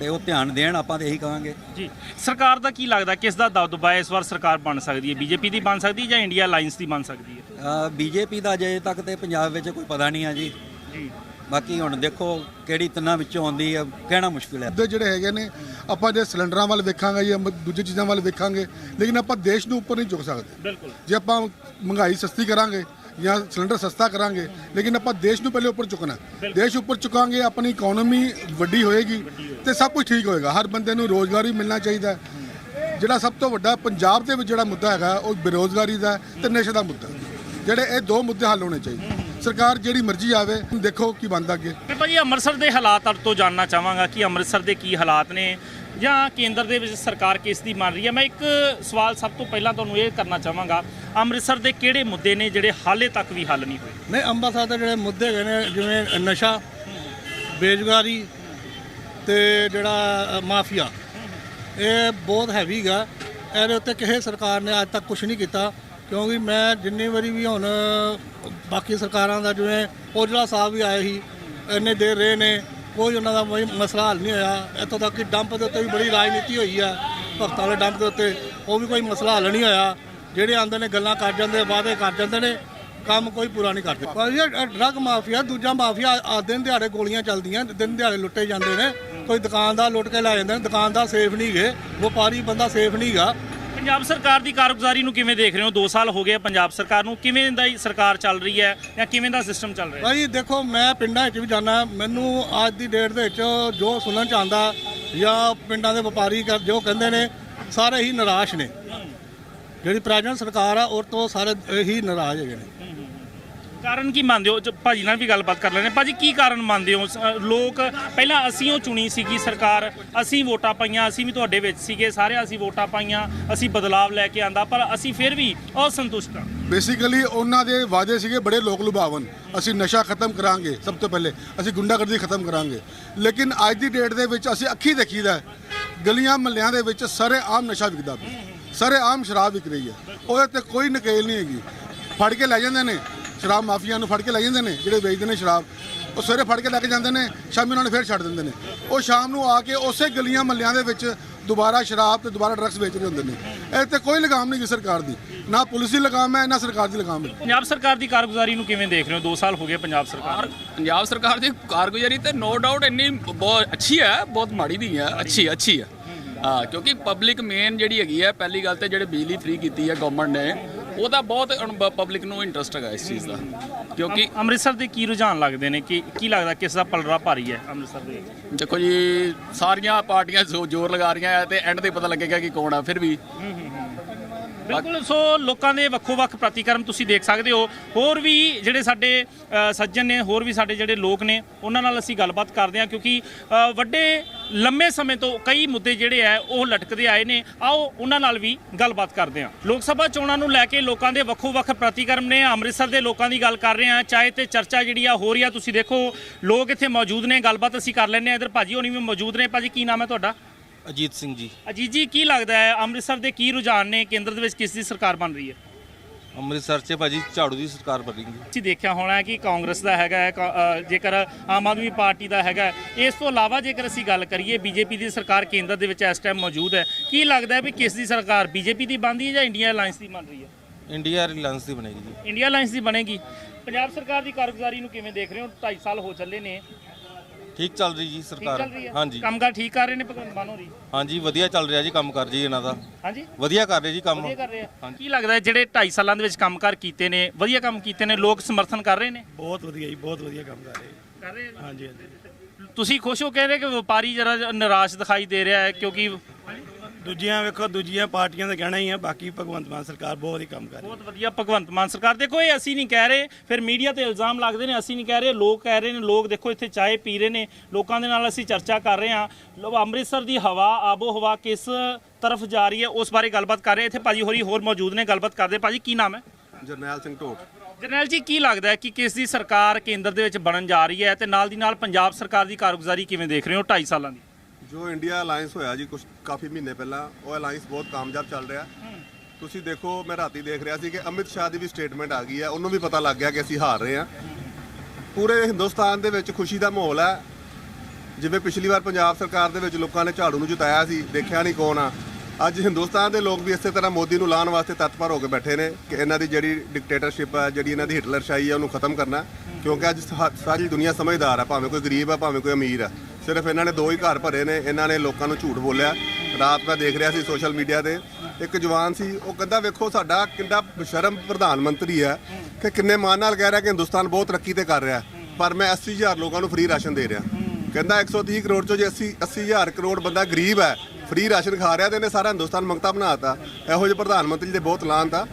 ਤੇ ਉਹ ਧਿਆਨ ਦੇਣ ਆਪਾਂ ਤੇ ਇਹੀ ਕਹਾਂਗੇ। ਜੀ ਸਰਕਾਰ ਦਾ ਕੀ ਲੱਗਦਾ ਕਿਸ ਦਾ ਦਬਦਬਾ ਇਸ ਵਾਰ ਸਰਕਾਰ ਬਣ ਸਕਦੀ ਹੈ? ਬੀਜੇਪੀ ਦੀ ਬਣ ਸਕਦੀ ਹੈ ਜਾਂ ਇੰਡੀਆ ਅਲਾਈਅੰਸ ਦੀ ਬਣ ਸਕਦੀ ਹੈ? ਬੀਜੇਪੀ ਦਾ ਅਜੇ ਤੱਕ ਤੇ ਪੰਜਾਬ ਵਿੱਚ ਕੋਈ ਪਤਾ ਨਹੀਂ ਆ ਜੀ। ਜੀ। ਬਾਕੀ ਹੁਣ ਦੇਖੋ ਕਿਹੜੀ ਤਿੰਨਾਂ ਵਿੱਚੋਂ ਆਉਂਦੀ ਹੈ ਕਹਿਣਾ ਮੁਸ਼ਕਿਲ ਹੈ ਮੁੱਦੇ ਜਿਹੜੇ ਹੈਗੇ ਨੇ ਆਪਾਂ ਜੇ ਸਿਲੰਡਰਾਂ ਵੱਲ ਵੇਖਾਂਗੇ ਜਾਂ ਮ- ਦੂਜੀ ਚੀਜ਼ਾਂ ਵੱਲ ਵੇਖਾਂਗੇ ਲੇਕਿਨ ਆਪਾਂ ਦੇਸ਼ ਨੂੰ ਉੱਪਰ ਨਹੀਂ ਚੁੱਕ ਸਕਦੇ। ਬਿਲਕੁਲ। ਜੇ ਆਪਾਂ ਮਹਿੰਗਾਈ ਸਸਤੀ ਕਰਾਂਗੇ ਜਾਂ ਸਿਲੰਡਰ ਸਸਤਾ ਕਰਾਂਗੇ ਲੇਕਿਨ ਆਪਾਂ ਦੇਸ਼ ਨੂੰ ਪਹਿਲੇ ਉੱਪਰ ਚੁੱਕਣਾ ਦੇਸ਼ ਉੱਪਰ ਚੁੱਕਾਂਗੇ ਆਪਣੀ ਇਕਨੋਮੀ ਵੱਡੀ ਹੋਏਗੀ ਤੇ ਸਭ ਕੁਝ ਠੀਕ ਹੋਏਗਾ। ਹਰ ਬੰਦੇ ਨੂੰ ਰੋਜ਼ਗਾਰ ਵੀ ਮਿਲਣਾ ਚਾਹੀਦਾ। ਜਿਹੜਾ ਸਭ ਤੋਂ ਵੱਡਾ ਪੰਜਾਬ ਦੇ ਵਿੱਚ ਜਿਹੜਾ ਮੁੱਦਾ ਹੈਗਾ ਉਹ ਬੇਰੋਜ਼ਗਾਰੀ ਦਾ ਹੈ ਤੇ ਨਸ਼ੇ ਦਾ ਮੁੱਦਾ ਜਿਹੜੇ ਇਹ ਦੋ ਮੁੱਦੇ ਹੱਲ ਹੋਣੇ ਚਾਹੀਦੇ। ਸਰਕਾਰ ਜਿਹੜੀ ਮਰਜ਼ੀ ਆਵੇ ਦੇਖੋ ਕੀ ਬਣਦਾ ਅੱਗੇ। ਤੇ ਭਾਜੀ ਅੰਮ੍ਰਿਤਸਰ ਦੇ ਹਾਲਾਤ ਅਰ ਤੋਂ ਜਾਨਣਾ ਚਾਹਾਂਗਾ ਕਿ ਅੰਮ੍ਰਿਤਸਰ ਦੇ ਕੀ ਹਾਲਾਤ ਨੇ ਜਾਂ ਕੇਂਦਰ ਦੇ ਵਿੱਚ ਸਰਕਾਰ ਕਿਸ ਦੀ ਬਣ ਰਹੀ ਹੈ। ਮੈਂ ਇੱਕ ਸਵਾਲ ਸਭ ਤੋਂ ਪਹਿਲਾਂ ਤੁਹਾਨੂੰ ਇਹ ਕਰਨਾ ਚਾਹਾਂਗਾ ਅੰਮ੍ਰਿਤਸਰ ਦੇ ਕਿਹੜੇ ਮੁੱਦੇ ਨੇ ਜਿਹੜੇ ਹਾਲੇ ਤੱਕ ਵੀ ਹੱਲ ਨਹੀਂ ਹੋਏ? ਨਹੀਂ ਅੰਮ੍ਰਿਤਸਰ ਦੇ ਜਿਹੜੇ ਮੁੱਦੇ ਹੈਗੇ ਨੇ ਜਿਵੇਂ ਨਸ਼ਾ ਬੇਰੁਜ਼ਗਾਰੀ ਤੇ ਜਿਹੜਾ ਮਾਫੀਆ ਇਹ ਬਹੁਤ ਹੈਵੀ ਗਾ। ਇਹਦੇ ਉੱਤੇ ਕਿਸੇ ਸਰਕਾਰ ਨੇ ਅੱਜ ਤੱਕ ਕੁਝ ਨਹੀਂ ਕੀਤਾ। ਕਿਉਂਕਿ ਮੈਂ ਜਿੰਨੀ ਵਾਰੀ ਵੀ ਹੁਣ ਬਾਕੀ ਸਰਕਾਰਾਂ ਦਾ ਜਿਵੇਂ ਔਜਲਾ ਸਾਹਿਬ ਵੀ ਆਏ ਸੀ, ਇੰਨੇ ਦੇਰ ਰਹੇ ਨੇ, ਕੋਈ ਉਹਨਾਂ ਦਾ ਕੋਈ ਮਸਲਾ ਹੱਲ ਨਹੀਂ ਹੋਇਆ। ਇੱਥੋਂ ਤੱਕ ਕਿ ਡੰਪ ਦੇ ਉੱਤੇ ਵੀ ਬੜੀ ਰਾਜਨੀਤੀ ਹੋਈ ਆ, ਭਗਤਾਂ ਵਾਲੇ ਡੰਪ ਦੇ ਉੱਤੇ, ਉਹ ਵੀ ਕੋਈ ਮਸਲਾ ਹੱਲ ਨਹੀਂ ਹੋਇਆ। ਜਿਹੜੇ ਆਂਦੇ ਨੇ, ਗੱਲਾਂ ਕਰ ਜਾਂਦੇ, ਵਾਅਦੇ ਕਰ ਜਾਂਦੇ ਨੇ, ਕੰਮ ਕੋਈ ਪੂਰਾ ਨਹੀਂ ਕਰਦੇ। ਭਾਜੀ ਇਹ ਡਰਗ ਮਾਫੀਆ, ਦੂਜਾ ਮਾਫੀਆ ਆ, ਦਿਨ ਦਿਹਾੜੇ ਗੋਲੀਆਂ ਚੱਲਦੀਆਂ, ਦਿਨ ਦਿਹਾੜੇ ਲੁੱਟੇ ਜਾਂਦੇ ਨੇ। ਕੋਈ ਦੁਕਾਨਦਾਰ ਲੁੱਟ ਕੇ ਲੈ ਜਾਂਦੇ ਨੇ, ਦੁਕਾਨਦਾਰ ਸੇਫ ਨਹੀਂ ਗੇ ਵਪਾਰੀ ਬੰਦਾ ਸੇਫ ਨਹੀਂਗਾ ਪੰਜਾਬ ਸਰਕਾਰ ਦੀ ਕਾਰਗੁਜ਼ਾਰੀ ਨੂੰ ਕਿਵੇਂ ਦੇਖ ਰਹੇ ਹੋ? 2 ਸਾਲ ਹੋ ਗਏ ਪੰਜਾਬ ਸਰਕਾਰ ਨੂੰ। ਕਿਵੇਂ ਦਾ ਸਰਕਾਰ ਚੱਲ ਰਹੀ ਹੈ ਜਾਂ ਕਿਵੇਂ ਦਾ ਸਿਸਟਮ ਚੱਲ ਰਿਹਾ ਭਾਜੀ ਦੇਖੋ ਮੈਂ ਪਿੰਡਾਂ ਵਿੱਚ ਵੀ ਜਾਣਾ ਮੈਨੂੰ ਅੱਜ ਦੀ ਡੇਟ ਦੇ ਵਿੱਚ ਜੋ ਸੁਣਨ ਚ ਆਉਂਦਾ ਜਾਂ ਪਿੰਡਾਂ ਦੇ ਵਪਾਰੀ ਜੋ ਕਹਿੰਦੇ ਨੇ ਸਾਰੇ ਹੀ ਨਿਰਾਸ਼ ਨੇ। ਜਿਹੜੀ ਪ੍ਰੈਜ਼ੈਂਟ ਸਰਕਾਰ ਆ ਉਹ ਤੋਂ ਸਾਰੇ ਹੀ ਨਾਰਾਜ਼ ਹੈਗੇ ਨੇ। ਕਾਰਨ ਕੀ ਮੰਨਦੇ ਹੋ? ਜ- ਭਾਜੀ ਨਾਲ ਵੀ ਗੱਲਬਾਤ ਕਰ ਲੈਣੇ ਭਾਜੀ ਕੀ ਕਾਰਨ ਮੰਨਦੇ ਹੋ? ਸ- ਲੋਕ ਪਹਿਲਾਂ ਅਸੀਂ ਉਹ ਚੁਣੀ ਸੀਗੀ ਸਰਕਾਰ ਅਸੀਂ ਵੋਟਾਂ ਪਾਈਆਂ ਅਸੀਂ ਵੀ ਤੁਹਾਡੇ ਵਿੱਚ ਸੀਗੇ ਸਾਰੇ ਅਸੀਂ ਵੋਟਾਂ ਪਾਈਆਂ ਅਸੀਂ ਬਦਲਾਵ ਲੈ ਕੇ ਆਂਦਾ ਪਰ ਅਸੀਂ ਫਿਰ ਵੀ ਅਸੰਤੁਸ਼ਟ ਹਾਂ। ਬੇਸਿਕਲੀ ਉਹਨਾਂ ਦੇ ਵਾਅਦੇ ਸੀਗੇ ਬੜੇ ਲੋਕ ਲੁਭਾਵਨ। ਅਸੀਂ ਨਸ਼ਾ ਖਤਮ ਕਰਾਂਗੇ ਸਭ ਤੋਂ ਪਹਿਲੇ। ਅਸੀਂ ਗੁੰਡਾਗਰਦੀ ਖਤਮ ਕਰਾਂਗੇ। ਲੇਕਿਨ ਅੱਜ ਦੀ ਡੇਟ ਦੇ ਵਿੱਚ ਅਸੀਂ ਅੱਖੀ ਦੇਖੀਦਾ ਹੈ, ਗਲੀਆਂ ਮਹੱਲਿਆਂ ਦੇ ਵਿੱਚ ਸਾਰੇ ਆਮ ਨਸ਼ਾ ਵਿਕਦਾ ਪਿਆ। ਸਾਰੇ ਆਮ ਸ਼ਰਾਬ ਵਿਕ ਰਹੀ ਹੈ। ਉਹਦੇ ਤੇ ਕੋਈ ਨਕੇਲ ਨਹੀਂ ਹੈਗੀ। ਫੜ ਕੇ ਲੈ ਜਾਂਦੇ ਨੇ। ਸ਼ਰਾਬ ਮਾਫੀਆ ਨੂੰ ਫੜ ਕੇ ਲੈ ਜਾਂਦੇ ਨੇ ਜਿਹੜੇ ਵੇਚਦੇ ਨੇ ਸ਼ਰਾਬ। ਉਹ ਸਵੇਰੇ ਫੜ ਕੇ ਲੈ ਕੇ ਜਾਂਦੇ ਨੇ ਸ਼ਾਮੀ ਉਹਨਾਂ ਨੂੰ ਫੇਰ ਛੱਡ ਦਿੰਦੇ ਨੇ। ਉਹ ਸ਼ਾਮ ਨੂੰ ਆ ਕੇ ਉਸੇ ਗਲੀਆਂ ਮਹੱਲਿਆਂ ਦੇ ਵਿੱਚ ਦੁਬਾਰਾ ਸ਼ਰਾਬ ਤੇ ਦੁਬਾਰਾ ਡਰੱਗਸ ਵੇਚ ਰਹੇ ਹੁੰਦੇ ਨੇ। ਇਹ ਤੇ ਕੋਈ ਲਗਾਮ ਨਹੀਂ ਗੀ ਸਰਕਾਰ ਦੀ। ਨਾ ਪੁਲਿਸ ਦੀ ਲਗਾਮ ਹੈ ਨਾ ਸਰਕਾਰ ਦੀ ਲਗਾਮ ਹੈ। ਪੰਜਾਬ ਸਰਕਾਰ ਦੀ ਕਾਰਗੁਜ਼ਾਰੀ ਨੂੰ ਕਿਵੇਂ ਦੇਖ ਰਹੇ ਹੋ? 2 ਸਾਲ ਹੋ ਗਏ ਪੰਜਾਬ ਸਰਕਾਰ ਪੰਜਾਬ ਸਰਕਾਰ ਦੀ ਕਾਰਗੁਜ਼ਾਰੀ ਤੇ ਨੋ ਡਾਊਟ ਇੰਨੀ ਬਹੁਤ ਅੱਛੀ ਹੈ ਬਹੁਤ ਮਾੜੀ ਨਹੀਂ ਹੈ ਅੱਛੀ ਅੱਛੀ ਹੈ। ਹਾਂ ਕਿਉਂਕਿ ਪਬਲਿਕ ਮੇਨ ਜਿਹੜੀ ਹੈਗੀ ਹੈ ਪਹਿਲੀ ਗੱਲ ਤੇ ਜਿਹੜੇ ਬਿਜਲੀ ਫ੍ਰੀ ਕੀਤੀ ਹੈ ਗਵਰਨਮੈਂਟ ਨੇ ਉਹਦਾ ਬਹੁਤ ਪਬਲਿਕ ਨੂੰ ਇੰਟਰਸਟ ਹੈਗਾ ਇਸ ਚੀਜ਼ ਦਾ। ਕਿਉਂਕਿ ਅੰਮ੍ਰਿਤਸਰ ਦੇ ਕੀ ਰੁਝਾਨ ਲੱਗਦੇ ਨੇ? ਕਿ ਕੀ ਲੱਗਦਾ ਕਿਸ ਦਾ ਪਲੜਾ ਭਾਰੀ ਹੈ ਅੰਮ੍ਰਿਤਸਰ ਦੇ? ਦੇਖੋ ਜੀ ਸਾਰੀਆਂ ਪਾਰਟੀਆਂ ਜ਼ੋਰ ਲਗਾ ਰਹੀਆਂ ਹੈ ਤੇ ਐਂਡ ਤੇ ਪਤਾ ਲੱਗੇਗਾ ਕਿ ਕੌਣ ਆ ਫਿਰ ਵੀ ਬਿਲਕੁਲ, ਸੋ ਲੋਕਾਂ ਦੇ ਵੱਖੋ-ਵੱਖ ਪ੍ਰਤੀਕਰਮ ਤੁਸੀਂ ਦੇਖ ਸਕਦੇ ਹੋ। ਹੋਰ ਵੀ ਜਿਹੜੇ ਸਾਡੇ ਸੱਜਣ ਨੇ, ਹੋਰ ਵੀ ਸਾਡੇ ਜਿਹੜੇ ਲੋਕ ਨੇ, ਉਹਨਾਂ ਨਾਲ ਅਸੀਂ ਗੱਲਬਾਤ ਕਰਦੇ ਹਾਂ ਕਿਉਂਕਿ ਵੱਡੇ ਲੰਮੇ ਸਮੇਂ ਤੋਂ ਕਈ ਮੁੱਦੇ ਜਿਹੜੇ ਆ, ਉਹ ਲਟਕਦੇ ਆਏ ਨੇ। ਆਓ, ਉਹਨਾਂ ਨਾਲ ਵੀ ਗੱਲਬਾਤ ਕਰਦੇ ਹਾਂ। ਲੋਕ ਸਭਾ ਚੋਣਾਂ ਨੂੰ ਲੈ ਕੇ ਲੋਕਾਂ ਦੇ ਵੱਖੋ-ਵੱਖ ਪ੍ਰਤੀਕਰਮ ਨੇ। ਅੰਮ੍ਰਿਤਸਰ ਦੇ ਲੋਕਾਂ ਦੀ ਗੱਲ ਕਰ ਰਹੇ ਹਾਂ। ਚਾਹੇ ਤੇ ਚਰਚਾ ਜਿਹੜੀ ਆ, ਹੋ ਰਹੀ ਆ, ਤੁਸੀਂ ਦੇਖੋ। ਲੋਕ ਇੱਥੇ ਮੌਜੂਦ ਨੇ, ਗੱਲਬਾਤ ਅਸੀਂ ਕਰ ਲੈਂਦੇ ਹਾਂ। ਇਧਰ ਭਾਜੀ ਹੋਣੀ ਵੀ ਮੌਜੂਦ ਨੇ। ਭਾਜੀ, ਕੀ ਨਾਮ ਹੈ ਤੁਹਾਡਾ? ਅਜੀਤ ਸਿੰਘ ਜੀ। ਅਜੀਤ ਜੀ ਕੀ ਲੱਗਦਾ ਹੈ ਅੰਮ੍ਰਿਤਸਰ ਦੇ ਕੀ ਰੁਝਾਨ ਨੇ ਕੇਂਦਰ ਦੇ ਵਿੱਚ ਕਿਸ ਦੀ ਸਰਕਾਰ ਬਣ ਰਹੀ ਹੈ? ਅੰਮ੍ਰਿਤਸਰ 'ਚ ਭਾਜੀ ਝਾੜੂ ਦੀ ਸਰਕਾਰ ਬਣੇਗੀ ਤੁਸੀਂ ਦੇਖਿਆ ਹੋਣਾ ਕਿ ਕਾਂਗਰਸ ਦਾ ਹੈਗਾ ਹੈ, ਜੇਕਰ ਆਮ ਆਦਮੀ ਪਾਰਟੀ ਦਾ ਹੈਗਾ। ਇਸ ਤੋਂ ਇਲਾਵਾ ਜੇਕਰ ਅਸੀਂ ਗੱਲ ਕਰੀਏ ਬੀਜੇਪੀ ਦੀ ਸਰਕਾਰ ਕੇਂਦਰ ਦੇ ਵਿੱਚ ਇਸ ਟਾਈਮ ਮੌਜੂਦ ਹੈ ਕੀ ਲੱਗਦਾ ਹੈ ਵੀ ਕਿਸ ਦੀ ਸਰਕਾਰ ਬੀਜੇਪੀ ਦੀ ਬਣਦੀ ਹੈ ਜਾਂ ਇੰਡੀਆ ਅਲਾਈਅੰਸ ਦੀ ਬਣ ਰਹੀ ਹੈ? ਇੰਡੀਆ ਰਿਲਾਇੰਸ ਦੀ ਬਣੇਗੀ ਜੀ। ਇੰਡੀਆ ਅਲਾਈਅੰਸ ਦੀ ਬਣੇਗੀ। ਪੰਜਾਬ ਸਰਕਾਰ ਦੀ ਕਾਰਗੁਜ਼ਾਰੀ ਨੂੰ ਕਿਵੇਂ ਦੇਖ ਰਹੇ ਹੋ? 2.5 ਸਾਲ ਹੋ ਚੱਲੇ ਨੇ ਠੀਕ ਚੱਲ ਰਹੀ ਜੀ ਠੀਕ ਸਰਕਾਰ। ਚੱਲ ਰਹੀ ਹੈ ਹਾਂਜੀ। ਕੰਮਕਾਰ ਠੀਕ ਕਰ ਰਹੇ ਨੇ ਭਗਵੰਤ ਮਾਨ ਹੋਰੀ? ਹਾਂਜੀ ਵਧੀਆ ਚੱਲ ਰਿਹਾ ਜੀ ਕੰਮ ਕਰ ਜੀ ਇਹਨਾਂ ਦਾ। ਹਾਂਜੀ। ਵਧੀਆ ਕਰ ਰਹੇ ਜੀ ਕੰਮ। ਵਧੀਆ ਕਰ ਰਹੇ ਆ। ਕੀ ਲੱਗਦਾ ਹੈ ਜਿਹੜੇ 2.5 ਸਾਲਾਂ ਦੇ ਵਿੱਚ ਕੰਮਕਾਰ ਕੀਤੇ ਨੇ ਵਧੀਆ ਕੰਮ ਕੀਤੇ ਨੇ ਲੋਕ ਸਮਰਥਨ ਕਰ ਰਹੇ ਨੇ? ਬਹੁਤ ਵਧੀਆ ਜੀ ਬਹੁਤ ਵਧੀਆ ਕੰਮ ਕਰ ਰਹੇ ਕਰ ਰਹੇ ਆ। ਹਾਂਜੀ ਹਾਂਜੀ। ਤੁਸੀਂ ਖੁਸ਼ ਹੋ ਕਹਿ ਰਹੇ ਕਿ ਵਪਾਰੀ ਜਰਾ ਨਿਰਾਸ਼ ਦਿਖਾਈ ਦੇ ਰਿਹਾ ਹੈ ਕਿਉਂਕਿ ਦੂਜੀਆਂ ਵੇਖੋ ਦੂਜੀਆਂ ਪਾਰਟੀਆਂ ਦਾ ਕਹਿਣਾ ਹੀ ਹੈ ਬਾਕੀ ਭਗਵੰਤ ਮਾਨ ਸਰਕਾਰ ਬਹੁਤ ਹੀ ਕੰਮ ਕਰ ਰਹੀ ਹੈ। ਬਹੁਤ ਵਧੀਆ ਭਗਵੰਤ ਮਾਨ ਸਰਕਾਰ। ਦੇਖੋ ਇਹ ਅਸੀਂ ਨਹੀਂ ਕਹਿ ਰਹੇ ਫਿਰ ਮੀਡੀਆ ਤੇ ਇਲਜ਼ਾਮ ਲੱਗਦੇ ਨੇ ਅਸੀਂ ਨਹੀਂ ਕਹਿ ਰਹੇ ਲੋਕ ਕਹਿ ਰਹੇ ਨੇ ਲੋਕ ਦੇਖੋ ਇੱਥੇ ਚਾਹ ਪੀ ਰਹੇ ਨੇ ਲੋਕਾਂ ਦੇ ਨਾਲ ਅਸੀਂ ਚਰਚਾ ਕਰ ਰਹੇ ਹਾਂ। ਲੋ ਅੰਮ੍ਰਿਤਸਰ ਦੀ ਹਵਾ ਆਬੋ ਹਵਾ ਕਿਸ ਤਰਫ ਜਾ ਰਹੀ ਹੈ ਉਸ ਬਾਰੇ ਗੱਲਬਾਤ ਕਰ ਰਹੇ। ਇੱਥੇ ਭਾਜੀ ਹੋਰੀ ਹੋਰ ਮੌਜੂਦ ਨੇ ਗੱਲਬਾਤ ਕਰਦੇ ਭਾਜੀ ਕੀ ਨਾਮ ਹੈ? ਜਰਨੈਲ ਸਿੰਘ ਢੋਟ ਜਰਨੈਲ ਜੀ ਕੀ ਲੱਗਦਾ ਹੈ ਕਿ ਕਿਸ ਦੀ ਸਰਕਾਰ ਕੇਂਦਰ ਦੇ ਵਿੱਚ ਬਣਨ ਜਾ ਰਹੀ ਹੈ ਤੇ ਨਾਲ ਦੀ ਨਾਲ ਪੰਜਾਬ ਸਰਕਾਰ ਦੀ ਕਾਰਗੁਜ਼ਾਰੀ ਕਿਵੇਂ ਦੇਖ ਰਹੇ ਹੋ 2.5 ਸਾਲਾਂ ਦੀ? ਜੋ ਇੰਡੀਆ ਅਲਾਈਅੰਸ ਹੋਇਆ ਜੀ ਕੁਝ ਕਾਫੀ ਮਹੀਨੇ ਪਹਿਲਾਂ ਉਹ ਅਲਾਈਅੰਸ ਬਹੁਤ ਕਾਮਯਾਬ ਚੱਲ ਰਿਹਾ। ਤੁਸੀਂ ਦੇਖੋ ਮੈਂ ਰਾਤੀ ਦੇਖ ਰਿਹਾ ਸੀ ਕਿ ਅਮਿਤ ਸ਼ਾਹ ਦੀ ਵੀ ਸਟੇਟਮੈਂਟ ਆ ਗਈ ਹੈ ਉਹਨੂੰ ਵੀ ਪਤਾ ਲੱਗ ਗਿਆ ਕਿ ਅਸੀਂ ਹਾਰ ਰਹੇ ਹਾਂ। ਪੂਰੇ ਹਿੰਦੁਸਤਾਨ ਦੇ ਵਿੱਚ ਖੁਸ਼ੀ ਦਾ ਮਾਹੌਲ ਹੈ। ਜਿਵੇਂ ਪਿਛਲੀ ਵਾਰ ਪੰਜਾਬ ਸਰਕਾਰ ਦੇ ਵਿੱਚ ਲੋਕਾਂ ਨੇ ਝਾੜੂ ਨੂੰ ਜਿਤਾਇਆ ਸੀ ਦੇਖਿਆ ਨਹੀਂ ਕੌਣ ਆ। ਅੱਜ ਹਿੰਦੁਸਤਾਨ ਦੇ ਲੋਕ ਵੀ ਇਸੇ ਤਰ੍ਹਾਂ ਮੋਦੀ ਨੂੰ ਲਾਉਣ ਵਾਸਤੇ ਤਤਪਰ ਹੋ ਕੇ ਬੈਠੇ ਨੇ ਕਿ ਇਹਨਾਂ ਦੀ ਜਿਹੜੀ ਡਿਕਟੇਟਰਸ਼ਿਪ ਹੈ ਜਿਹੜੀ ਇਹਨਾਂ ਦੀ ਹਿਟਲਰਸ਼ਾਹੀ ਹੈ ਉਹਨੂੰ ਖਤਮ ਕਰਨਾ। ਕਿਉਂਕਿ ਅੱਜ ਸਾਰੀ ਦੁਨੀਆ ਸਮਝਦਾਰ ਹੈ ਭਾਵੇਂ ਕੋਈ ਗਰੀਬ ਹੈ ਭਾਵੇਂ ਕੋਈ ਅਮੀਰ ਹੈ ਸਿਰਫ ਇਹਨਾਂ ਨੇ ਦੋ ਹੀ ਘਰ ਭਰੇ ਨੇ, ਇਹਨਾਂ ਨੇ ਲੋਕਾਂ ਨੂੰ ਝੂਠ ਬੋਲਿਆ। ਰਾਤ ਮੈਂ ਦੇਖ ਰਿਹਾ ਸੀ ਸੋਸ਼ਲ ਮੀਡੀਆ ਤੇ। ਇੱਕ ਜਵਾਨ ਸੀ, ਉਹ ਕਹਿੰਦਾ, ਵੇਖੋ, ਸਾਡਾ ਕਿੰਨਾ ਬਸ਼ਰਮ ਪ੍ਰਧਾਨ ਮੰਤਰੀ ਹੈ ਕਿ ਕਿੰਨੇ ਮਾਣ ਨਾਲ ਕਹਿ ਰਿਹਾ ਕਿ ਹਿੰਦੁਸਤਾਨ ਬਹੁਤ ਤਰੱਕੀ ਤੇ ਕਰ ਰਿਹਾ ਪਰ ਮੈਂ 80000 ਲੋਕਾਂ ਨੂੰ ਫ੍ਰੀ ਰਾਸ਼ਨ ਦੇ ਰਿਹਾ। ਕਹਿੰਦਾ 130 ਕਰੋੜ ਚੋਂ ਜੇ 80 80000 ਕਰੋੜ ਬੰਦਾ ਗਰੀਬ ਹੈ ਫ੍ਰੀ ਰਾਸ਼ਨ ਖਾ ਰਿਹਾ ਤੇ ਇਹਨੇ ਸਾਰਾ ਹਿੰਦੁਸਤਾਨ ਮੰਗਤਾ ਬਣਾਤਾ ਇਹੋ ਜਿਹੇ ਪ੍ਰਧਾਨ ਮੰਤਰੀ ਦੇ ਬਹੁਤ ਲਾਂਤ ਆ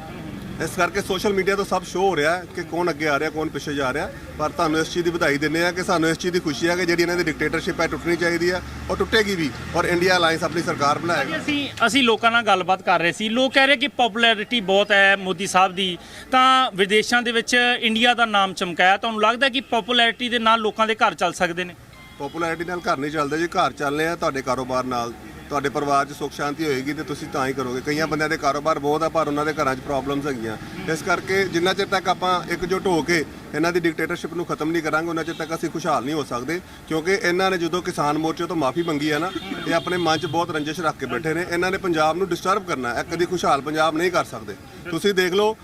ਇਸ ਕਰਕੇ ਸੋਸ਼ਲ ਮੀਡੀਆ ਤੋਂ ਸਭ ਸ਼ੋਅ ਹੋ ਰਿਹਾ ਕਿ ਕੌਣ ਅੱਗੇ ਆ ਰਿਹਾ ਕੌਣ ਪਿੱਛੇ ਜਾ ਰਿਹਾ। ਪਰ ਤੁਹਾਨੂੰ ਇਸ ਚੀਜ਼ ਦੀ ਵਧਾਈ ਦਿੰਦੇ ਆ ਕਿ ਸਾਨੂੰ ਇਸ ਚੀਜ਼ ਦੀ ਖੁਸ਼ੀ ਹੈ ਕਿ ਜਿਹੜੀ ਇਹਨਾਂ ਦੀ ਡਿਕਟੇਟਰਸ਼ਿਪ ਹੈ ਟੁੱਟਣੀ ਚਾਹੀਦੀ ਹੈ ਉਹ ਟੁੱਟੇਗੀ ਵੀ ਔਰ ਇੰਡੀਆ ਅਲਾਈਅੰਸ ਆਪਣੀ ਸਰਕਾਰ ਬਣਾਏਗਾ। ਅਸੀਂ ਅਸੀਂ ਲੋਕਾਂ ਨਾਲ ਗੱਲਬਾਤ ਕਰ ਰਹੇ ਸੀ। ਲੋਕ ਕਹਿ ਰਹੇ ਕਿ ਪਪੂਲੈਰਿਟੀ ਬਹੁਤ ਹੈ ਮੋਦੀ ਸਾਹਿਬ ਦੀ। ਤਾਂ ਵਿਦੇਸ਼ਾਂ ਦੇ ਵਿੱਚ ਇੰਡੀਆ ਦਾ ਨਾਮ ਚਮਕਾਇਆ। ਤੁਹਾਨੂੰ ਲੱਗਦਾ ਕਿ ਪਪੂਲੈਰਿਟੀ ਦੇ ਨਾਲ ਲੋਕਾਂ ਦੇ ਘਰ ਚੱਲ ਸਕਦੇ ਨੇ? ਪਪੂਲੈਰਿਟੀ ਨਾਲ ਘਰ ਨਹੀਂ ਚੱਲਦੇ ਜੀ ਘਰ ਚੱਲਨੇ ਆ ਤੁਹਾਡੇ ਕਾਰੋਬਾਰ ਨਾਲ ਤੁਹਾਡੇ ਪਰਿਵਾਰ 'ਚ ਸੁੱਖ ਸ਼ਾਂਤੀ ਹੋਏਗੀ ਤੇ ਤੁਸੀਂ ਤਾਂ ਹੀ ਕਰੋਗੇ। ਕਈਆਂ ਬੰਦਿਆਂ ਦੇ ਕਾਰੋਬਾਰ ਬਹੁਤ ਆ, ਪਰ ਉਹਨਾਂ ਦੇ ਘਰਾਂ 'ਚ ਪ੍ਰੋਬਲਮਸ ਹੈਗੀਆਂ। ਇਸ ਕਰਕੇ ਜਿੰਨਾ ਚਿਰ ਤੱਕ ਆਪਾਂ ਇਕਜੁੱਟ ਹੋ ਕੇ ਇਹਨਾਂ ਦੀ ਡਿਕਟੇਟਰਸ਼ਿਪ ਨੂੰ ਖਤਮ ਨਹੀਂ ਕਰਾਂਗੇ, ਉਹਨਾਂ ਚਿਰ ਤੱਕ ਅਸੀਂ ਖੁਸ਼ਹਾਲ ਨਹੀਂ ਹੋ ਸਕਦੇ, ਕਿਉਂਕਿ ਇਹਨਾਂ ਨੇ ਜਦੋਂ ਕਿਸਾਨ ਮੋਰਚੇ ਤੋਂ ਮਾਫੀ ਮੰਗੀ ਹੈ ਨਾ, ਇਹ ਆਪਣੇ ਮਨ 'ਚ ਬਹੁਤ ਰੰਜਿਸ਼ ਰੱਖ ਕੇ ਬੈਠੇ ਨੇ। ਇਹਨਾਂ ਨੇ ਪੰਜਾਬ ਨੂੰ ਡਿਸਟਰਬ ਕਰਨਾ ਹੈ ਕਦੀ ਖੁਸ਼ਹਾਲ ਪੰਜਾਬ ਨਹੀਂ ਕਰ ਸਕਦੇ। ਤੁਸੀਂ ਦੇਖ ਲਓ,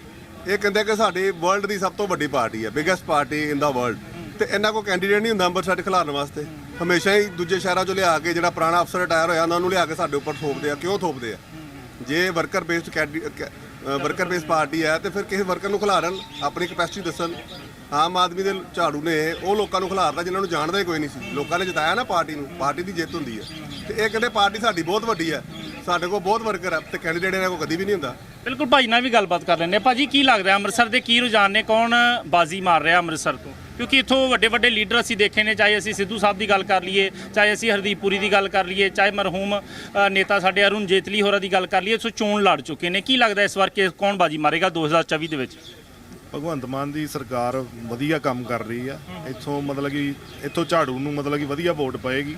ਇਹ ਕਹਿੰਦੇ ਕਿ ਸਾਡੀ ਵਰਲਡ ਦੀ ਸਭ ਤੋਂ ਵੱਡੀ ਪਾਰਟੀ ਹੈ biggest party in the world ਤੇ ਇਹਨਾਂ ਕੋਲ ਕੈਂਡੀਡੇਟ ਨਹੀਂ ਹੁੰਦਾ ਅੰਮ੍ਰਿਤਸਰ ਖਿਲਾਰਨ ਵਾਸਤੇ। ਹਮੇਸ਼ਾ ਹੀ ਦੂਜੇ ਸ਼ਹਿਰਾਂ ਚੋਂ ਲਿਆ ਕੇ ਜਿਹੜਾ ਪੁਰਾਣਾ ਅਫਸਰ ਰਿਟਾਇਰ ਹੋਇਆ, ਉਹਨਾਂ ਨੂੰ ਲਿਆ ਕੇ ਸਾਡੇ ਉੱਪਰ ਥੋਪਦੇ ਆ। ਕਿਉਂ ਥੋਪਦੇ ਆ? ਜੇ worker based worker base party ਹੈ, ਤੇ ਫਿਰ ਕਿਸੇ ਵਰਕਰ ਨੂੰ ਖਿਲਾਰਨ ਆਪਣੀ ਕਪੈਸਿਟੀ ਦੱਸਣ। ਆਮ ਆਦਮੀ ਦੇ ਝਾੜੂ ਨੇ ਉਹ ਲੋਕਾਂ ਨੂੰ ਖਿਲਾਰਦਾ ਜਿਨ੍ਹਾਂ ਨੂੰ ਜਾਣਦਾ ਹੀ ਕੋਈ ਨਹੀਂ ਸੀ। ਲੋਕਾਂ ਨੇ ਜਿਤਾਇਆ ਨਾ ਪਾਰਟੀ ਨੂੰ ਪਾਰਟੀ ਦੀ ਜਿੱਤ ਹੁੰਦੀ ਹੈ। ਤੇ ਇਹ ਕਹਿੰਦੇ ਪਾਰਟੀ ਸਾਡੀ ਬਹੁਤ ਵੱਡੀ ਹੈ, ਸਾਡੇ ਕੋਲ ਬਹੁਤ ਵਰਕਰ ਹੈ, ਤੇ ਕੈਂਡੀਡੇਟ ਇਹਨਾਂ ਕੋਲ ਕਦੀ ਵੀ ਨਹੀਂ ਹੁੰਦਾ। ਬਿਲਕੁਲ ਭਾਜੀ ਨਾਲ ਵੀ ਗੱਲਬਾਤ ਕਰ ਲੈਂਦੇ ਹਾਂ। ਭਾਜੀ, ਕੀ ਲੱਗਦਾ ਹੈ ਅੰਮ੍ਰਿਤਸਰ ਦੇ ਕੀ ਰੁਝਾਨ ਨੇ? ਕੌਣ ਬਾਜ਼ੀ ਮਾਰ ਰਿਹਾ ਅੰਮ੍ਰਿਤਸਰ ਤੋਂ? ਕਿਉਂਕਿ ਇੱਥੋਂ ਵੱਡੇ ਵੱਡੇ ਲੀਡਰ ਅਸੀਂ ਦੇਖੇ ਨੇ, ਚਾਹੇ ਅਸੀਂ ਸਿੱਧੂ ਸਾਹਿਬ ਦੀ ਗੱਲ ਕਰ ਲਈਏ, ਚਾਹੇ ਅਸੀਂ ਹਰਦੀਪ ਪੁਰੀ ਦੀ ਗੱਲ ਕਰ ਲਈਏ, ਚਾਹੇ ਮਰਹੂਮ ਨੇਤਾ ਸਾਡੇ ਅਰੁਣ ਜੇਤਲੀ ਹੋਰਾਂ ਦੀ ਗੱਲ ਕਰ ਲਈਏ ਸੋ ਚੋਣ ਲੜ ਚੁੱਕੇ ਨੇ। ਕੀ ਲੱਗਦਾ ਇਸ ਵਾਰ ਕਿ ਕੌਣ ਬਾਜ਼ੀ ਮਾਰੇਗਾ 2024 ਦੇ ਵਿੱਚ? ਭਗਵੰਤ ਮਾਨ ਦੀ ਸਰਕਾਰ ਵਧੀਆ ਕੰਮ ਕਰ ਰਹੀ ਆ। ਇੱਥੋਂ ਮਤਲਬ ਕਿ ਇੱਥੋਂ ਝਾੜੂ ਨੂੰ ਮਤਲਬ ਕਿ ਵਧੀਆ ਵੋਟ ਪਏਗੀ।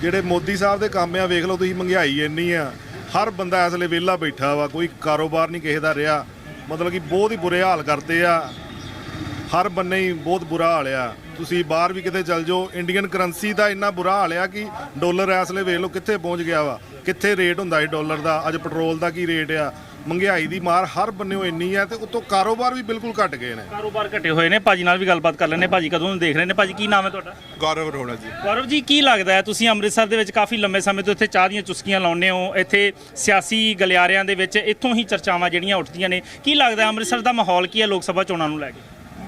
ਜਿਹੜੇ ਮੋਦੀ ਸਾਹਿਬ ਦੇ ਕੰਮ ਆ, ਵੇਖ ਲਓ ਤੁਸੀਂ ਮਹਿੰਗਾਈ ਇੰਨੀ ਆ। ਹਰ ਬੰਦਾ ਇਸ ਲਈ ਵਿਹਲਾ ਬੈਠਾ ਵਾ, ਕੋਈ ਕਾਰੋਬਾਰ ਨਹੀਂ ਕਿਸੇ ਦਾ ਰਿਹਾ। ਮਤਲਬ ਕਿ ਬਹੁਤ ਹੀ ਬੁਰੇ ਹਾਲ ਕਰਦੇ ਆ। ਹਰ ਬੰਨੇ ਹੀ ਬਹੁਤ ਬੁਰਾ ਹਾਲ ਆ। ਤੁਸੀਂ ਬਾਹਰ ਵੀ ਕਿਤੇ ਚੱਲ ਜਾਓ ਇੰਡੀਅਨ ਕਰੰਸੀ ਦਾ ਇੰਨਾ ਬੁਰਾ ਹਾਲ ਆ ਕਿ ਡਾਲਰ ਇਸ ਵੇਲੇ ਵੇਖ ਲਓ ਕਿੱਥੇ ਪਹੁੰਚ ਗਿਆ ਵਾ ਕਿੱਥੇ ਰੇਟ ਹੁੰਦਾ ਸੀ ਡਾਲਰ ਦਾ ਅੱਜ ਪੈਟਰੋਲ ਦਾ ਕੀ ਰੇਟ ਆ ਮਹਿੰਗਾਈ ਦੀ ਮਾਰ ਹਰ ਬੰਨੇੋਂ ਇੰਨੀ ਆ ਤੇ ਉਤੋਂ ਕਾਰੋਬਾਰ ਵੀ ਬਿਲਕੁਲ ਘਟ ਗਏ ਨੇ। ਕਾਰੋਬਾਰ ਘਟੇ ਹੋਏ ਨੇ ਭਾਜੀ ਨਾਲ ਵੀ ਗੱਲਬਾਤ ਕਰ ਲੈਂਦੇ ਭਾਜੀ ਕਦੋਂ ਦੇਖ ਰਹੇ ਨੇ? ਭਾਜੀ ਕੀ ਨਾਮ ਹੈ ਤੁਹਾਡਾ? ਗੌਰਵ ਅਰੋੜਾ ਜੀ। ਗੌਰਵ ਜੀ ਕੀ ਲੱਗਦਾ ਹੈ? ਤੁਸੀਂ ਅੰਮ੍ਰਿਤਸਰ ਦੇ ਵਿੱਚ ਕਾਫੀ ਲੰਮੇ ਸਮੇਂ ਤੋਂ ਇੱਥੇ ਚਾਹ ਦੀਆਂ ਚੁਸਕੀਆਂ ਲਾਉਂਦੇ ਹੋ ਇੱਥੇ ਸਿਆਸੀ ਗਲਿਆਰਿਆਂ ਦੇ ਵਿੱਚ ਇੱਥੋਂ ਹੀ ਚਰਚਾਵਾਂ ਜਿਹੜੀਆਂ ਉੱਠਦੀਆਂ ਨੇ ਕੀ ਲੱਗਦਾ ਹੈ ਅੰਮ੍ਰਿਤਸਰ ਦਾ ਮਾਹੌਲ ਕੀ ਹੈ ਲੋਕ ਸਭਾ ਚੋਣਾਂ ਨੂੰ ਲੈ ਕੇ?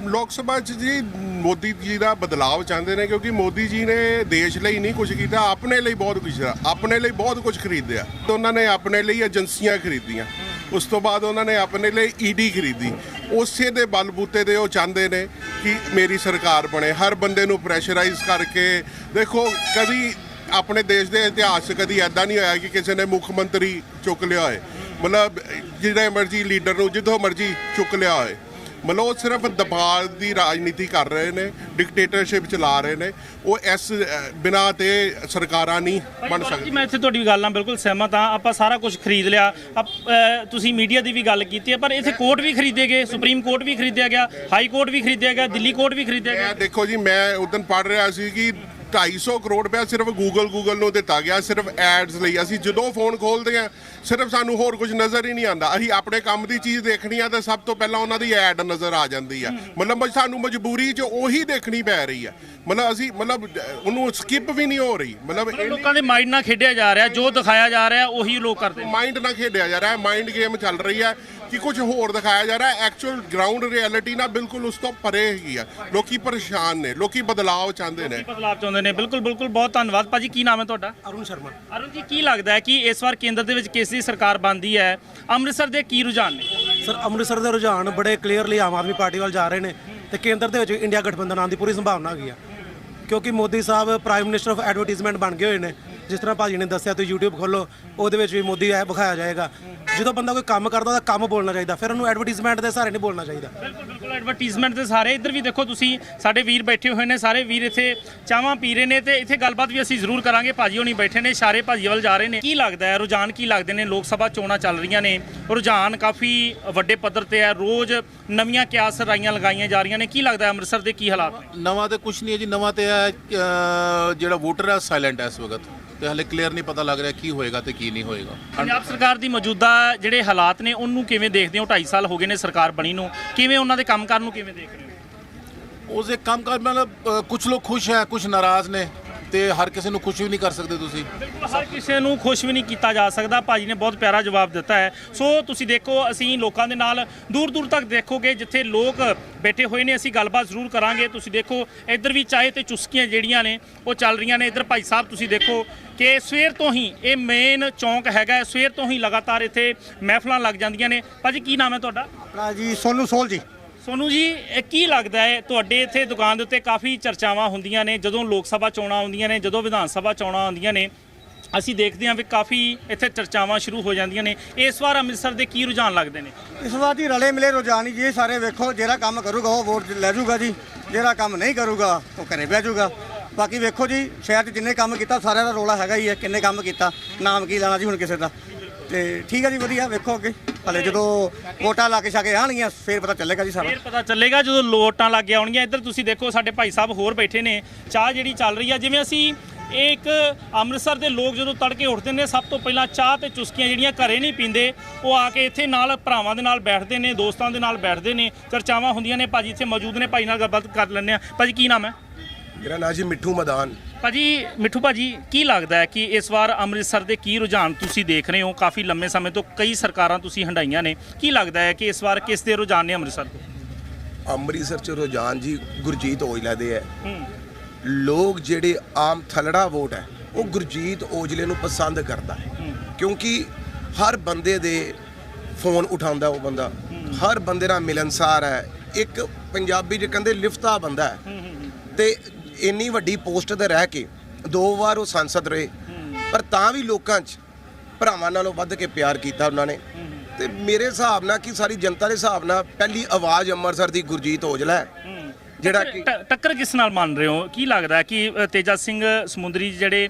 ਲੋਕ ਸਭਾ 'ਚ ਜੀ ਮੋਦੀ ਜੀ ਦਾ ਬਦਲਾਅ ਚਾਹੁੰਦੇ ਨੇ ਕਿਉਂਕਿ ਮੋਦੀ ਜੀ ਨੇ ਦੇਸ਼ ਲਈ ਨਹੀਂ ਕੁਝ ਕੀਤਾ, ਆਪਣੇ ਲਈ ਬਹੁਤ ਕੁਝ ਕੀਤਾ ਆਪਣੇ ਲਈ ਬਹੁਤ ਕੁਝ ਖਰੀਦਿਆ। ਤਾਂ ਉਹਨਾਂ ਨੇ ਆਪਣੇ ਲਈ ਏਜੰਸੀਆਂ ਖਰੀਦੀਆਂ। ਉਸ ਤੋਂ ਬਾਅਦ ਉਹਨਾਂ ਨੇ ਆਪਣੇ ਲਈ ਈਡੀ ਖਰੀਦੀ। ਉਸੇ ਦੇ ਬਲਬੂਤੇ ਤੇ ਉਹ ਚਾਹੁੰਦੇ ਨੇ ਕਿ ਮੇਰੀ ਸਰਕਾਰ ਬਣੇ। ਹਰ ਬੰਦੇ ਨੂੰ ਪ੍ਰੈਸ਼ਰਾਈਜ਼ ਕਰਕੇ, ਦੇਖੋ, ਕਦੀ ਆਪਣੇ ਦੇਸ਼ ਦੇ ਇਤਿਹਾਸ 'ਚ ਕਦੀ ਐਦਾਂ ਨਹੀਂ ਹੋਇਆ ਕਿ ਕਿਸੇ ਨੇ ਮੁੱਖ ਮੰਤਰੀ ਚੁੱਕ ਲਿਆ ਹੋਏ। ਮਤਲਬ ਜਿਹੜੇ ਮਰਜ਼ੀ ਲੀਡਰ ਨੂੰ, ਜਿੱਥੋਂ ਮਰਜ਼ੀ ਚੁੱਕ ਲਿਆ ਹੋਏ। ਮਤਲਬ ਉਹ ਸਿਰਫ ਦਬਾਅ ਦੀ ਰਾਜਨੀਤੀ ਕਰ ਰਹੇ ਨੇ ਡਿਕਟੇਟਰਸ਼ਿਪ ਚਲਾ ਰਹੇ ਨੇ ਉਹ ਇਸ ਬਿਨਾ ਤੇ ਸਰਕਾਰਾਂ ਨਹੀਂ ਬਣ ਜੀ ਸਕਦੀਆਂ। ਮੈਂ ਇੱਥੇ ਤੁਹਾਡੀ ਗੱਲ ਨਾਲ ਬਿਲਕੁਲ ਸਹਿਮਤ ਹਾਂ। ਆਪਾਂ ਸਾਰਾ ਕੁਝ ਖਰੀਦ ਲਿਆ। ਤੁਸੀਂ ਮੀਡੀਆ ਦੀ ਵੀ ਗੱਲ ਕੀਤੀ ਹੈ ਪਰ ਇੱਥੇ ਕੋਰਟ ਵੀ ਖਰੀਦੇ ਗਏ ਸੁਪਰੀਮ ਕੋਰਟ ਵੀ ਖਰੀਦਿਆ ਗਿਆ ਹਾਈ ਕੋਰਟ ਵੀ ਖਰੀਦਿਆ ਗਿਆ ਦਿੱਲੀ ਕੋਰਟ ਵੀ ਖਰੀਦਿਆ ਗਿਆ। ਦੇਖੋ ਜੀ ਮੈਂ ਉਦੋਂ ਪੜ੍ਹ ਰਿਹਾ ਸੀ ਕਿ 250 ਕਰੋੜ ਰੁਪਇਆ ਸਿਰਫ ਗੂਗਲ ਗੂਗਲ ਨੂੰ ਦਿੱਤਾ ਗਿਆ ਸਿਰਫ ਐਡਸ ਲਈ। ਅਸੀਂ ਜਦੋਂ ਫੋਨ ਖੋਲਦੇ ਆ ਸਿਰਫ ਸਾਨੂੰ ਹੋਰ ਕੁਝ ਨਜ਼ਰ ਹੀ ਨਹੀਂ ਆਉਂਦਾ। ਅਸੀਂ ਆਪਣੇ ਕੰਮ ਦੀ ਚੀਜ਼ ਦੇਖਣੀ ਆ ਤਾਂ ਸਭ ਤੋਂ ਪਹਿਲਾਂ ਉਹਨਾਂ ਦੀ ਐਡ ਨਜ਼ਰ ਆ ਜਾਂਦੀ ਆ। ਮਤਲਬ ਸਾਨੂੰ ਮਜਬੂਰੀ 'ਚ ਉਹੀ ਦੇਖਣੀ ਪੈ ਰਹੀ ਆ। ਮਤਲਬ ਅਸੀਂ ਮਤਲਬ ਉਹਨੂੰ ਸਕਿਪ ਵੀ ਨਹੀਂ ਹੋ ਰਹੀ। ਮਤਲਬ ਲੋਕਾਂ ਦੇ ਮਾਈਂਡ ਨਾਲ ਖੇਡਿਆ ਜਾ ਰਿਹਾ ਜੋ ਦਿਖਾਇਆ ਜਾ ਰਿਹਾ ਉਹੀ ਲੋਕ ਕਰਦੇ ਮਾਈਂਡ ਨਾਲ ਖੇਡਿਆ ਜਾ ਰਿਹਾ। ਮਾਈਂਡ ਗੇਮ ਚੱਲ ਰਹੀ ਹੈ ਕਿ ਕੁਝ ਹੋਰ ਦਿਖਾਇਆ ਜਾ ਰਿਹਾ ਐਕਚੁਅਲ ਗਰਾਊਂਡ ਰਿਐਲਿਟੀ ਨਾਲ ਬਿਲਕੁਲ ਉਸ ਤੋਂ ਪਰੇ ਹੈਗੀ ਆ। ਲੋਕੀ ਪਰੇਸ਼ਾਨ ਨੇ ਲੋਕੀ ਬਦਲਾਅ ਚਾਹੁੰਦੇ ਨੇ। ਬਦਲਾਅ ਚਾਹੁੰਦੇ ਨੇ। ਬਿਲਕੁਲ ਬਿਲਕੁਲ ਬਹੁਤ ਧੰਨਵਾਦ। ਭਾਜੀ ਕੀ ਨਾਮ ਹੈ ਤੁਹਾਡਾ? ਅਰੁਣ ਸ਼ਰਮਾ। ਅਰੁਣ ਜੀ ਕੀ ਲੱਗਦਾ ਹੈ ਕਿ ਇਸ ਵਾਰ ਕੇਂਦਰ ਦੇ ਵਿੱਚ ਕਿਸ ਦੀ ਸਰਕਾਰ ਬਣਦੀ ਹੈ? ਅੰਮ੍ਰਿਤਸਰ ਦੇ ਕੀ ਰੁਝਾਨ ਨੇ? ਸਰ ਅੰਮ੍ਰਿਤਸਰ ਦੇ ਰੁਝਾਨ ਬੜੇ ਕਲੀਅਰਲੀ ਆਮ ਆਦਮੀ ਪਾਰਟੀ ਵੱਲ ਜਾ ਰਹੇ ਨੇ ਤੇ ਕੇਂਦਰ ਦੇ ਵਿੱਚ ਇੰਡੀਆ ਗਠਬੰਧਨ ਆਉਣ ਦੀ ਪੂਰੀ ਸੰਭਾਵਨਾ ਹੈਗੀ ਆ। ਕਿਉਂਕਿ ਮੋਦੀ ਸਾਹਿਬ ਪ੍ਰਾਈਮ ਮਿਨਿਸਟਰ ਆਫ ਐਡਵਰਟਾਈਜ਼ਮੈਂਟ ਬਣ ਗਏ ਹੋਏ ਨੇ। ਜਿਸ ਤਰ੍ਹਾਂ ਭਾਜੀ ਨੇ ਦੱਸਿਆ ਤੁਸੀਂ YouTube ਖੋਲੋ ਉਹਦੇ ਵਿੱਚ ਵੀ ਮੋਦੀ ਐ ਵਿਖਾਇਆ ਜਾਏਗਾ। ਜਦੋਂ ਬੰਦਾ ਕੋਈ ਕੰਮ ਕਰਦਾ ਉਹਦਾ ਕੰਮ ਬੋਲਣਾ ਚਾਹੀਦਾ। ਫਿਰ ਉਹਨੂੰ ਐਡਵਰਟਾਈਜ਼ਮੈਂਟ ਦੇ ਸਹਾਰੇ ਨਹੀਂ ਬੋਲਣਾ ਚਾਹੀਦਾ। ਬਿਲਕੁਲ ਬਿਲਕੁਲ ਐਡਵਰਟਾਈਜ਼ਮੈਂਟ ਦੇ ਸਾਰੇ ਇੱਧਰ ਵੀ ਦੇਖੋ ਤੁਸੀਂ ਸਾਡੇ ਵੀਰ ਬੈਠੇ ਹੋਏ ਨੇ ਸਾਰੇ ਵੀਰ ਇੱਥੇ ਚਾਹਾਂ ਪੀ ਰਹੇ ਨੇ ਤੇ ਇੱਥੇ ਗੱਲਬਾਤ ਵੀ ਅਸੀਂ ਜ਼ਰੂਰ ਕਰਾਂਗੇ। ਭਾਜੀ ਹੋਣੀ ਬੈਠੇ ਨੇ ਸਾਰੇ ਭਾਜੀ ਵੱਲ ਜਾ ਰਹੇ ਨੇ। ਕੀ ਲੱਗਦਾ ਹੈ ਰੁਝਾਨ ਕੀ ਲੱਗਦੇ ਨੇ? ਲੋਕ ਸਭਾ ਚੋਣਾਂ ਚੱਲ ਰਹੀਆਂ ਨੇ। ਰੁਝਾਨ ਕਾਫੀ ਵੱਡੇ ਪੱਧਰ ਤੇ ਹੈ। ਰੋਜ਼ ਨਵੀਆਂ ਕਿਆਸ ਰਾਈਆਂ ਲਗਾਈਆਂ ਜਾ ਰਹੀਆਂ ਨੇ। ਕੀ ਲੱਗਦਾ ਹੈ ਅੰਮ੍ਰਿਤਸਰ ਦੇ ਕੀ ਹਾਲਾਤ ਨੇ? ਨਵਾਂ ਤੇ ਕੁਝ ਨਹੀਂ ਹੈ ਜੀ। ਨਵਾਂ ਤੇ ਹੈ ਜਿਹੜਾ ਵੋਟਰ ਹੈ ਸਾਇਲੈਂਟ ਹੈ ਇਸ ਵਕਤ। ਤੇ ਹਲੇ ਕਲੀਅਰ ਨਹੀਂ ਪਤਾ ਲੱਗ ਰਿਹਾ ਕੀ ਹੋਏਗਾ ਤੇ ਕੀ ਨਹੀਂ ਹੋਏਗਾ। ਪੰਜਾਬ ਸਰਕਾਰ ਦੀ ਮੌਜੂਦਾ ਜਿਹੜੇ ਹਾਲਾਤ ਨੇ ਉਹਨੂੰ ਕਿਵੇਂ ਦੇਖਦੇ ਹੋ? 2.5 ਸਾਲ ਹੋ ਗਏ ਨੇ ਸਰਕਾਰ ਬਣੀ ਨੂੰ। ਕਿਵੇਂ ਉਹਨਾਂ ਦੇ ਕੰਮਕਾਰ ਨੂੰ ਕਿਵੇਂ ਦੇਖ ਰਹੇ ਹੋ? ਉਸਦੇ ਕੰਮ ਕਰ ਮਤਲਬ ਕੁਝ ਲੋਕ ਖੁਸ਼ ਹੈ ਕੁਝ ਨਾਰਾਜ਼ ਨੇ। ਤੇ ਹਰ ਕਿਸੇ ਨੂੰ ਖੁਸ਼ ਵੀ ਨਹੀਂ ਕਰ ਸਕਦੇ ਤੁਸੀਂ। ਬਿਲਕੁਲ ਹਰ ਕਿਸੇ ਨੂੰ ਖੁਸ਼ ਵੀ ਨਹੀਂ ਕੀਤਾ ਜਾ ਸਕਦਾ। ਭਾਜੀ ਨੇ ਬਹੁਤ ਪਿਆਰਾ ਜਵਾਬ ਦਿੱਤਾ ਹੈ। ਸੋ ਤੁਸੀਂ ਦੇਖੋ ਅਸੀਂ ਲੋਕਾਂ ਦੇ ਨਾਲ ਦੂਰ ਦੂਰ ਤੱਕ ਦੇਖੋਗੇ ਜਿੱਥੇ ਲੋਕ ਬੈਠੇ ਹੋਏ ਨੇ ਅਸੀਂ ਗੱਲਬਾਤ ਜ਼ਰੂਰ ਕਰਾਂਗੇ। ਤੁਸੀਂ ਦੇਖੋ ਇੱਧਰ ਵੀ ਚਾਏ ਤੇ ਚੁਸਕੀਆਂ ਜਿਹੜੀਆਂ ਨੇ ਉਹ ਚੱਲ ਰਹੀਆਂ ਨੇ। ਇੱਧਰ ਭਾਈ ਸਾਹਿਬ ਤੁਸੀਂ ਦੇਖੋ ਕਿ ਸਵੇਰ ਤੋਂ ਹੀ ਇਹ ਮੇਨ ਚੌਂਕ ਹੈਗਾ ਸਵੇਰ ਤੋਂ ਹੀ ਲਗਾਤਾਰ ਇੱਥੇ ਮਹਿਫਲਾਂ ਲੱਗ ਜਾਂਦੀਆਂ ਨੇ। ਭਾਜੀ ਕੀ ਨਾਮ ਹੈ ਤੁਹਾਡਾ? ਆਪਣਾ ਜੀ ਸੋਨੂ ਸੋਲ ਜੀ। ਸੋਨੂੰ ਜੀ, ਇਹ ਕੀ ਲੱਗਦਾ ਹੈ? ਤੁਹਾਡੇ ਇੱਥੇ ਦੁਕਾਨ ਦੇ ਉੱਤੇ ਕਾਫੀ ਚਰਚਾਵਾਂ ਹੁੰਦੀਆਂ ਨੇ, ਜਦੋਂ ਲੋਕ ਸਭਾ ਚੋਣਾਂ ਆਉਂਦੀਆਂ ਨੇ, ਜਦੋਂ ਵਿਧਾਨ ਸਭਾ ਚੋਣਾਂ ਆਉਂਦੀਆਂ ਨੇ, ਅਸੀਂ ਦੇਖਦੇ ਹਾਂ ਵੀ ਕਾਫੀ ਇੱਥੇ ਚਰਚਾਵਾਂ ਸ਼ੁਰੂ ਹੋ ਜਾਂਦੀਆਂ ਨੇ। ਇਸ ਵਾਰ ਅੰਮ੍ਰਿਤਸਰ ਦੇ ਕੀ ਰੁਝਾਨ ਲੱਗਦੇ ਨੇ? ਇਸ ਵਾਰ ਜੀ ਰਲੇ ਮਿਲੇ ਰੁਝਾਨ ਹੀ ਜੀ ਸਾਰੇ ਵੇਖੋ, ਜਿਹੜਾ ਕੰਮ ਕਰੂਗਾ ਉਹ ਵੋਟ ਲੈ ਜਾਊਗਾ ਜੀ। ਜਿਹੜਾ ਕੰਮ ਨਹੀਂ ਕਰੂਗਾ, ਉਹ ਘਰੇ ਬਹਿ ਜਾਊਗਾ। ਬਾਕੀ ਵੇਖੋ ਜੀ, ਸ਼ਹਿਰ 'ਚ ਜਿੰਨੇ ਕੰਮ ਕੀਤਾ, ਸਾਰਿਆਂ ਦਾ ਰੋਲਾ ਹੈਗਾ ਹੀ ਹੈ, ਕਿੰਨੇ ਕੰਮ ਕੀਤਾ, ਨਾਮ ਕੀ ਲੈਣਾ ਜੀ ਹੁਣ ਕਿਸੇ ਦਾ। ਤੇ ਠੀਕ ਹੈ ਜੀ ਵਧੀਆ ਵੇਖੋ ਅੱਗੇ। ਹਲੇ ਜਦੋਂ ਵੋਟਾਂ ਲਾ ਕੇ ਛਾਕੇ ਆਣਗੀਆਂ ਫੇਰ ਪਤਾ ਚੱਲੇਗਾ ਜੀ ਸਾਰਾ। ਫਿਰ ਪਤਾ ਚੱਲੇਗਾ ਜਦੋਂ ਲੋਟਾਂ ਲੱਗ ਆਉਣਗੀਆਂ। ਇੱਧਰ ਤੁਸੀਂ ਦੇਖੋ ਸਾਡੇ ਭਾਈ ਸਾਹਿਬ ਹੋਰ ਬੈਠੇ ਨੇ। ਚਾਹ ਜਿਹੜੀ ਚੱਲ ਰਹੀ ਆ ਜਿਵੇਂ ਅਸੀਂ ਇਹ ਇੱਕ ਅੰਮ੍ਰਿਤਸਰ ਦੇ ਲੋਕ ਜਦੋਂ ਤੜਕੇ ਉੱਠਦੇ ਨੇ ਸਭ ਤੋਂ ਪਹਿਲਾਂ ਚਾਹ ਤੇ ਚੁਸਕੀਆਂ ਜਿਹੜੀਆਂ ਘਰੇ ਨਹੀਂ ਪੀਂਦੇ ਉਹ ਆ ਕੇ ਇੱਥੇ ਨਾਲ ਭਰਾਵਾਂ ਦੇ ਨਾਲ ਬੈਠਦੇ ਨੇ ਦੋਸਤਾਂ ਦੇ ਨਾਲ ਬੈਠਦੇ ਨੇ। ਚਰਚਾਵਾਂ ਹੁੰਦੀਆਂ ਨੇ ਭਾਜੀ ਇੱਥੇ ਮੌਜੂਦ ਨੇ ਭਾਈ ਨਾਲ ਗੱਲਬਾਤ ਕਰ ਲੈਂਦੇ ਆ। ਭਾਜੀ ਕੀ ਨਾਮ ਹੈ? ਮੇਰਾ ਨਾਂ ਜੀ ਮਿੱਠੂ ਮਦਾਨ। ਭਾਜੀ ਮਿੱਠੂ ਭਾਜੀ ਕੀ ਲੱਗਦਾ ਹੈ ਕਿ ਇਸ ਵਾਰ ਅੰਮ੍ਰਿਤਸਰ ਦੇ ਕੀ ਰੁਝਾਨ ਤੁਸੀਂ ਦੇਖ ਰਹੇ ਹੋ? ਕਾਫੀ ਲੰਮੇ ਸਮੇਂ ਤੋਂ ਕਈ ਸਰਕਾਰਾਂ ਤੁਸੀਂ ਹੰਡਾਈਆਂ ਨੇ। ਕੀ ਲੱਗਦਾ ਹੈ ਕਿ ਇਸ ਵਾਰ ਕਿਸ ਦੇ ਰੁਝਾਨ ਨੇ ਅੰਮ੍ਰਿਤਸਰ ਦੇ? ਅੰਮ੍ਰਿਤਸਰ ਚ ਰੁਝਾਨ ਜੀ ਗੁਰਜੀਤ ਔਜਲਾ ਦੇ ਹੈ। ਲੋਕ ਜਿਹੜੇ ਆਮ ਥਲੜਾ ਵੋਟ ਹੈ ਉਹ ਗੁਰਜੀਤ ਔਜਲੇ ਨੂੰ ਪਸੰਦ ਕਰਦਾ ਹੈ। ਕਿਉਂਕਿ ਹਰ ਬੰਦੇ ਦੇ ਫੋਨ ਉਠਾਉਂਦਾ ਉਹ ਬੰਦਾ। ਹਰ ਬੰਦੇ ਨਾਲ ਮਿਲਨਸਾਰ ਹੈ। ਇੱਕ ਪੰਜਾਬੀ ਚ ਕਹਿੰਦੇ ਲਿਫਤਾ ਬੰਦਾ ਹੈ। ਤੇ ਇੰਨੀ ਵੱਡੀ ਪੋਸਟ ਤੇ ਰਹਿ ਕੇ ਦੋ ਵਾਰ ਉਹ ਸੰਸਦ ਰਹੇ। ਪਰ ਤਾਂ ਵੀ ਲੋਕਾਂ 'ਚ ਭਰਾਵਾਂ ਨਾਲੋਂ ਵੱਧ ਕੇ ਪਿਆਰ ਕੀਤਾ ਉਹਨਾਂ ਨੇ। ਤੇ ਮੇਰੇ ਹਿਸਾਬ ਨਾਲ ਕਿ ਸਾਰੀ ਜਨਤਾ ਦੇ ਹਿਸਾਬ ਨਾਲ ਪਹਿਲੀ ਆਵਾਜ਼ ਅੰਮ੍ਰਿਤਸਰ ਦੀ ਗੁਰਜੀਤ ਔਜਲਾ ਹੈ। ਜਿਹੜਾ ਕਿ ਟੱਕਰ ਕਿਸ ਨਾਲ ਮੰਨ ਰਹੇ ਹੋ? ਕੀ ਲੱਗਦਾ ਹੈ ਕਿ ਤੇਜਾ ਸਿੰਘ ਸਮੁੰਦਰੀ ਜਿਹੜੇ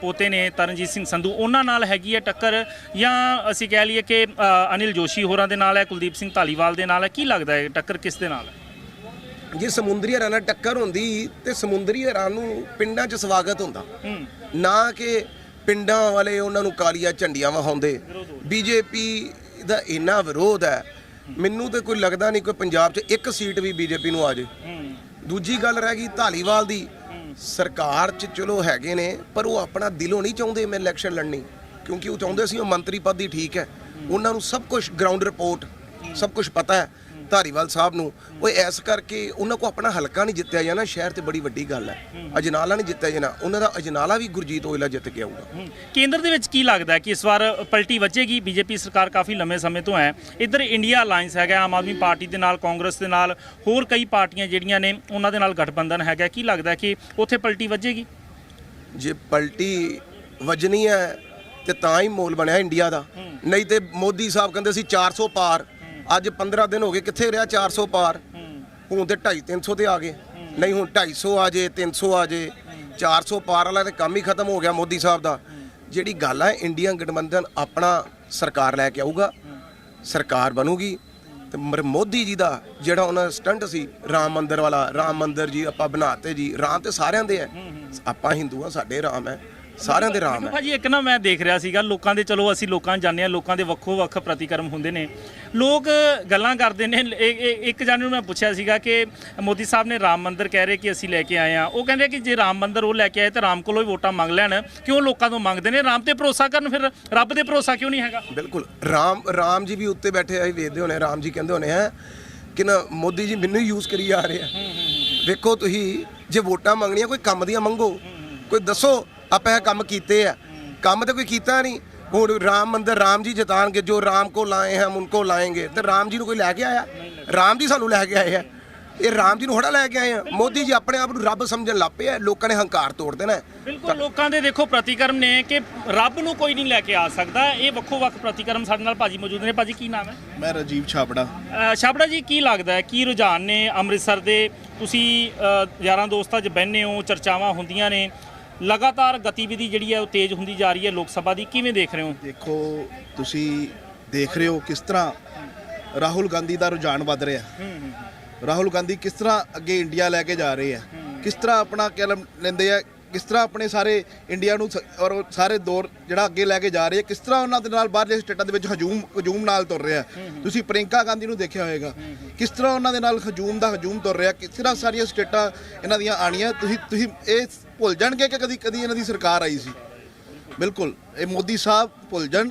ਪੋਤੇ ਨੇ ਤਰਨਜੀਤ ਸਿੰਘ ਸੰਧੂ ਉਹਨਾਂ ਨਾਲ ਹੈਗੀ ਹੈ ਟੱਕਰ? ਜਾਂ ਅਸੀਂ ਕਹਿ ਲਈਏ ਕਿ ਅਨਿਲ ਜੋਸ਼ੀ ਹੋਰਾਂ ਦੇ ਨਾਲ ਹੈ ਕੁਲਦੀਪ ਸਿੰਘ ਧਾਲੀਵਾਲ ਦੇ ਨਾਲ ਹੈ? ਕੀ ਲੱਗਦਾ ਹੈ ਟੱਕਰ ਕਿਸ ਦੇ ਨਾਲ ਹੈ? ਜੇ ਸਮੁੰਦਰੀ ਹਰਾਂ ਨਾਲ ਟੱਕਰ ਹੁੰਦੀ ਤੇ ਸਮੁੰਦਰੀ ਹਰਾਂ ਨੂੰ ਪਿੰਡਾਂ 'ਚ ਸਵਾਗਤ ਹੁੰਦਾ। ਨਾ ਕਿ ਪਿੰਡਾਂ ਵਾਲੇ ਉਹਨਾਂ ਨੂੰ ਕਾਲੀਆਂ ਝੰਡੀਆਂ ਵਹਾਉਂਦੇ। ਬੀਜੇਪੀ ਦਾ ਇੰਨਾ ਵਿਰੋਧ ਹੈ। ਮੈਨੂੰ ਤੇ ਕੋਈ ਲੱਗਦਾ ਨਹੀਂ ਕੋਈ ਪੰਜਾਬ 'ਚ ਇੱਕ ਸੀਟ ਵੀ ਬੀਜੇਪੀ ਨੂੰ ਆ ਜੇ। ਦੂਜੀ ਗੱਲ ਰਹਿ ਗਈ ਧਾਲੀਵਾਲ ਦੀ। ਸਰਕਾਰ 'ਚ ਚਲੋ ਹੈਗੇ ਨੇ ਪਰ ਉਹ ਆਪਣਾ ਦਿਲੋਂ ਨਹੀਂ ਚਾਹੁੰਦੇ ਮੈਂ ਇਲੈਕਸ਼ਨ ਲੜਨੀ। ਕਿਉਂਕਿ ਉਹ ਚਾਹੁੰਦੇ ਸੀ ਉਹ ਮੰਤਰੀ ਪਦ ਹੀ ਠੀਕ ਹੈ। ਉਹਨਾਂ ਨੂੰ ਸਭ ਕੁਝ ਗਰਾਊਂਡ ਰਿਪੋਰਟ ਸਭ ਕੁਝ ਪਤਾ ਹੈ। ਧਾਰੀਵਾਲ ਸਾਹਿਬ ਨੂੰ ਉਹ ਇਸ ਕਰਕੇ ਉਹਨਾਂ ਕੋ ਆਪਣਾ ਹਲਕਾ ਨਹੀਂ ਜਿੱਤਿਆ ਜਾਣਾ ਸ਼ਹਿਰ ਤੇ ਬੜੀ ਵੱਡੀ ਗੱਲ ਹੈ। ਅਜਨਾਲਾ ਨਹੀਂ ਜਿੱਤਿਆ ਜਾਣਾ ਉਹਨਾਂ ਦਾ ਅਜਨਾਲਾ ਵੀ ਗੁਰਜੀਤ ਔਜਲਾ ਜਿੱਤ ਕੇ ਆਊਗਾ। ਕੇਂਦਰ ਦੇ ਵਿੱਚ ਕੀ ਲੱਗਦਾ ਕਿ ਇਸ ਵਾਰ ਪਲਟੀ ਵੱਜੇਗੀ? ਬੀਜੇਪੀ ਸਰਕਾਰ ਕਾਫੀ ਲੰਮੇ ਸਮੇਂ ਤੋਂ ਹੈ। ਇੱਧਰ ਇੰਡੀਆ ਅਲਾਈਅੰਸ ਹੈਗਾ ਆਮ ਆਦਮੀ ਪਾਰਟੀ ਦੇ ਨਾਲ ਕਾਂਗਰਸ ਦੇ ਨਾਲ ਹੋਰ ਕਈ ਪਾਰਟੀਆਂ ਜਿਹੜੀਆਂ ਨੇ ਉਹਨਾਂ ਦੇ ਨਾਲ ਗਠਬੰਧਨ ਹੈਗਾ। ਕੀ ਲੱਗਦਾ ਕਿ ਉੱਥੇ ਪਲਟੀ ਵੱਜੇਗੀ? ਜੇ ਪਲਟੀ ਵਜਣੀ ਹੈ ਤੇ ਤਾਂ ਹੀ ਮੋਲ ਬਣਿਆ ਇੰਡੀਆ ਦਾ। ਨਹੀਂ ਤੇ ਮੋਦੀ ਸਾਹਿਬ ਕਹਿੰਦੇ ਸੀ 400 ਪਾਰ। ਅੱਜ 15 ਦਿਨ ਹੋ ਗਏ ਕਿੱਥੇ ਰਿਹਾ? 400 ਪਾਰ। ਹੁਣ ਤੇ 250 300 ਤੇ ਆ ਗਏ। ਨਹੀਂ ਹੁਣ 250 ਆ ਜੇ 300 ਆ ਜੇ 400 ਪਾਰ ਵਾਲਾ ਤੇ ਕੰਮ ਹੀ ਖਤਮ ਹੋ ਗਿਆ ਮੋਦੀ ਸਾਹਿਬ ਦਾ। ਜਿਹੜੀ ਗੱਲ ਹੈ ਇੰਡੀਅਨ ਗਠਬੰਧਨ ਆਪਣਾ ਸਰਕਾਰ ਲੈ ਕੇ ਆਊਗਾ ਸਰਕਾਰ ਬਣੂਗੀ। ਤੇ ਮਰ ਮੋਦੀ ਜੀ ਦਾ ਜਿਹੜਾ ਉਹਨਾਂ ਦਾ ਸਟੰਟ ਸੀ ਰਾਮ ਮੰਦਿਰ ਵਾਲਾ ਰਾਮ ਮੰਦਿਰ ਜੀ ਆਪਾਂ ਬਣਾਤੇ ਜੀ ਰਾਮ ਤੇ ਸਾਰਿਆਂ ਦੇ ਹੈ। ਆਪਾਂ ਹਿੰਦੂ ਆ ਸਾਡੇ ਰਾਮ ਹੈ। ਸਾਰਿਆਂ ਦੇ ਰਾਮ ਹੈ। ਭਾਜੀ ਇੱਕ ਨਾ ਮੈਂ ਦੇਖ ਰਿਹਾ ਸੀਗਾ ਲੋਕਾਂ ਦੇ ਚਲੋ ਅਸੀਂ ਲੋਕਾਂ ਜਾਂਦੇ ਆ ਲੋਕਾਂ ਦੇ ਵੱਖੋ ਵੱਖ ਪ੍ਰਤੀਕਰਮ ਹੁੰਦੇ ਨੇ। ਲੋਕ ਗੱਲਾਂ ਕਰਦੇ ਨੇ ਇਹ- ਇੱਕ ਜਾਣੇ ਨੂੰ ਮੈਂ ਪੁੱਛਿਆ ਸੀਗਾ ਕਿ ਮੋਦੀ ਸਾਹਿਬ ਨੇ ਰਾਮ ਮੰਦਿਰ ਕਹਿ ਰਹੇ ਕਿ ਅਸੀਂ ਲੈ ਕੇ ਆਏ ਆ ਉਹ ਕਹਿੰਦੇ ਕਿ ਜੇ ਰਾਮ ਮੰਦਿਰ ਉਹ ਲੈ ਕੇ ਆਏ ਤਾਂ ਰਾਮ ਕੋਲੋਂ ਹੀ ਵੋਟਾਂ ਮੰਗ ਲੈਣ। ਕਿਉਂ ਲੋਕਾਂ ਤੋਂ ਮੰਗਦੇ ਨੇ? ਰਾਮ ਤੇ ਭਰੋਸਾ ਕਰਨ ਫਿਰ ਰੱਬ ਤੇ ਭਰੋਸਾ ਕਿਉਂ ਨਹੀਂ ਹੈਗਾ? ਬਿਲਕੁਲ। ਰਾਮ ਰਾਮ ਜੀ ਵੀ ਉੱਤੇ ਬੈਠੇ ਆਏ ਵੇਖਦੇ ਹੋਣੇ ਰਾਮ ਜੀ ਕਹਿੰਦੇ ਹੋਣੇ ਹੈ ਕਿ ਨਾ ਮੋਦੀ ਜੀ ਮੈਨੂੰ ਯੂਜ਼ ਕਰੀ ਜਾ ਰਹੇ ਆ। ਵੇਖੋ ਤੁਸੀਂ ਜੇ ਵੋਟਾਂ ਮੰਗਣੀਆਂ ਕੋਈ ਕੰਮ ਦੀਆਂ ਮੰਗੋ ਕੋਈ ਦੱਸੋ ਆਪਾਂ ਇਹ ਕੰਮ ਕੀਤੇ ਆ। ਕੰਮ ਤਾਂ ਕੋਈ ਕੀਤਾ ਨਹੀਂ। ਹੁਣ ਰਾਮ ਮੰਦਿਰ ਰਾਮ ਜੀ ਜਿਤਾਣਗੇ ਜੋ ਰਾਮ ਕੋ ਲਾਏ ਹਮ ਉਨਕੋ ਲਾਏਂਗੇ। ਤੇ ਰਾਮ ਜੀ ਨੂੰ ਕੋਈ ਲੈ ਕੇ ਆਇਆ? ਰਾਮ ਜੀ ਸਾਨੂੰ ਲੈ ਕੇ ਆਏ ਆ। ਇਹ ਰਾਮ ਜੀ ਨੂੰ ਹੜਾ ਲੈ ਕੇ ਆਏ ਆ। ਮੋਦੀ ਜੀ ਆਪਣੇ ਆਪ ਨੂੰ ਰੱਬ ਸਮਝਣ ਲੱਗ ਪਏ ਆ। ਲੋਕਾਂ ਨੇ ਹੰਕਾਰ ਤੋੜ ਦੇਣਾ। ਬਿਲਕੁਲ ਲੋਕਾਂ ਦੇ ਦੇਖੋ ਪ੍ਰਤੀਕਰਮ ਨੇ ਕਿ ਰੱਬ ਨੂੰ ਕੋਈ ਨਹੀਂ ਲੈ ਕੇ ਆ ਸਕਦਾ। ਇਹ ਵੱਖੋ ਵੱਖ ਪ੍ਰਤੀਕਰਮ ਸਾਡੇ ਨਾਲ ਭਾਜੀ ਮੌਜੂਦ ਨੇ। ਭਾਜੀ ਕੀ ਨਾਮ ਹੈ? ਮੈਂ ਰਾਜੀਵ ਛਾਪੜਾ। ਅ, ਛਾਬੜਾ ਜੀ ਕੀ ਲੱਗਦਾ ਹੈ? ਕੀ ਰੁਝਾਨ ਨੇ ਅੰਮ੍ਰਿਤਸਰ ਦੇ? ਤੁਸੀਂ ਯਾਰਾਂ ਦੋਸਤਾਂ 'ਚ ਬਹਿੰਦੇ ਹੋ ਚਰਚਾਵਾਂ ਹੁੰਦੀਆਂ ਨੇ। ਲਗਾਤਾਰ ਗਤੀਵਿਧੀ ਜਿਹੜੀ ਹੈ ਉਹ ਤੇਜ਼ ਹੁੰਦੀ ਜਾ ਰਹੀ ਹੈ ਲੋਕ ਸਭਾ ਦੀ ਕਿਵੇਂ ਦੇਖ ਰਹੇ ਹੋ? ਦੇਖੋ ਤੁਸੀਂ ਦੇਖ ਰਹੇ ਹੋ ਕਿਸ ਤਰ੍ਹਾਂ ਰਾਹੁਲ ਗਾਂਧੀ ਦਾ ਰੁਝਾਨ ਵੱਧ ਰਿਹਾ। ਰਾਹੁਲ ਗਾਂਧੀ ਕਿਸ ਤਰ੍ਹਾਂ ਅੱਗੇ ਇੰਡੀਆ ਲੈ ਕੇ ਜਾ ਰਹੇ ਆ। ਕਿਸ ਤਰ੍ਹਾਂ ਆਪਣਾ ਕਲਮ ਲੈਂਦੇ ਆ ਕਿਸ ਤਰ੍ਹਾਂ ਆਪਣੇ ਸਾਰੇ ਇੰਡੀਆ ਨੂੰ ਸ- ਔਰ ਉਹ ਸਾਰੇ ਦੌਰ ਜਿਹੜਾ ਅੱਗੇ ਲੈ ਕੇ ਜਾ ਰਹੇ ਆ ਕਿਸ ਤਰ੍ਹਾਂ ਉਹਨਾਂ ਦੇ ਨਾਲ ਬਾਹਰਲੇ ਸਟੇਟਾਂ ਦੇ ਵਿੱਚ ਹਜੂਮ ਹਜੂਮ ਨਾਲ ਤੁਰ ਰਿਹਾ ਤੁਸੀਂ ਪ੍ਰਿੰਕਾ ਗਾਂਧੀ ਨੂੰ ਦੇਖਿਆ ਹੋਵੇਗਾ। ਕਿਸ ਤਰ੍ਹਾਂ ਉਹਨਾਂ ਦੇ ਨਾਲ ਹਜੂਮ ਦਾ ਹਜੂਮ ਤੁਰ ਰਿਹਾ ਕਿਸ ਤਰ੍ਹਾਂ ਸਾਰੀਆਂ ਸਟੇਟਾਂ ਇਹਨਾਂ ਦੀਆਂ ਆਣੀਆਂ ਤੁਸੀਂ ਤੁਸੀਂ ਇਹ ਭੁੱਲ ਜਾਣਗੇ ਕਿ ਕਦੀ ਕਦੀ ਇਹਨਾਂ ਦੀ ਸਰਕਾਰ ਆਈ ਸੀ। ਬਿਲਕੁਲ ਇਹ ਮੋਦੀ ਸਾਹਿਬ ਭੁੱਲ ਜਾਣ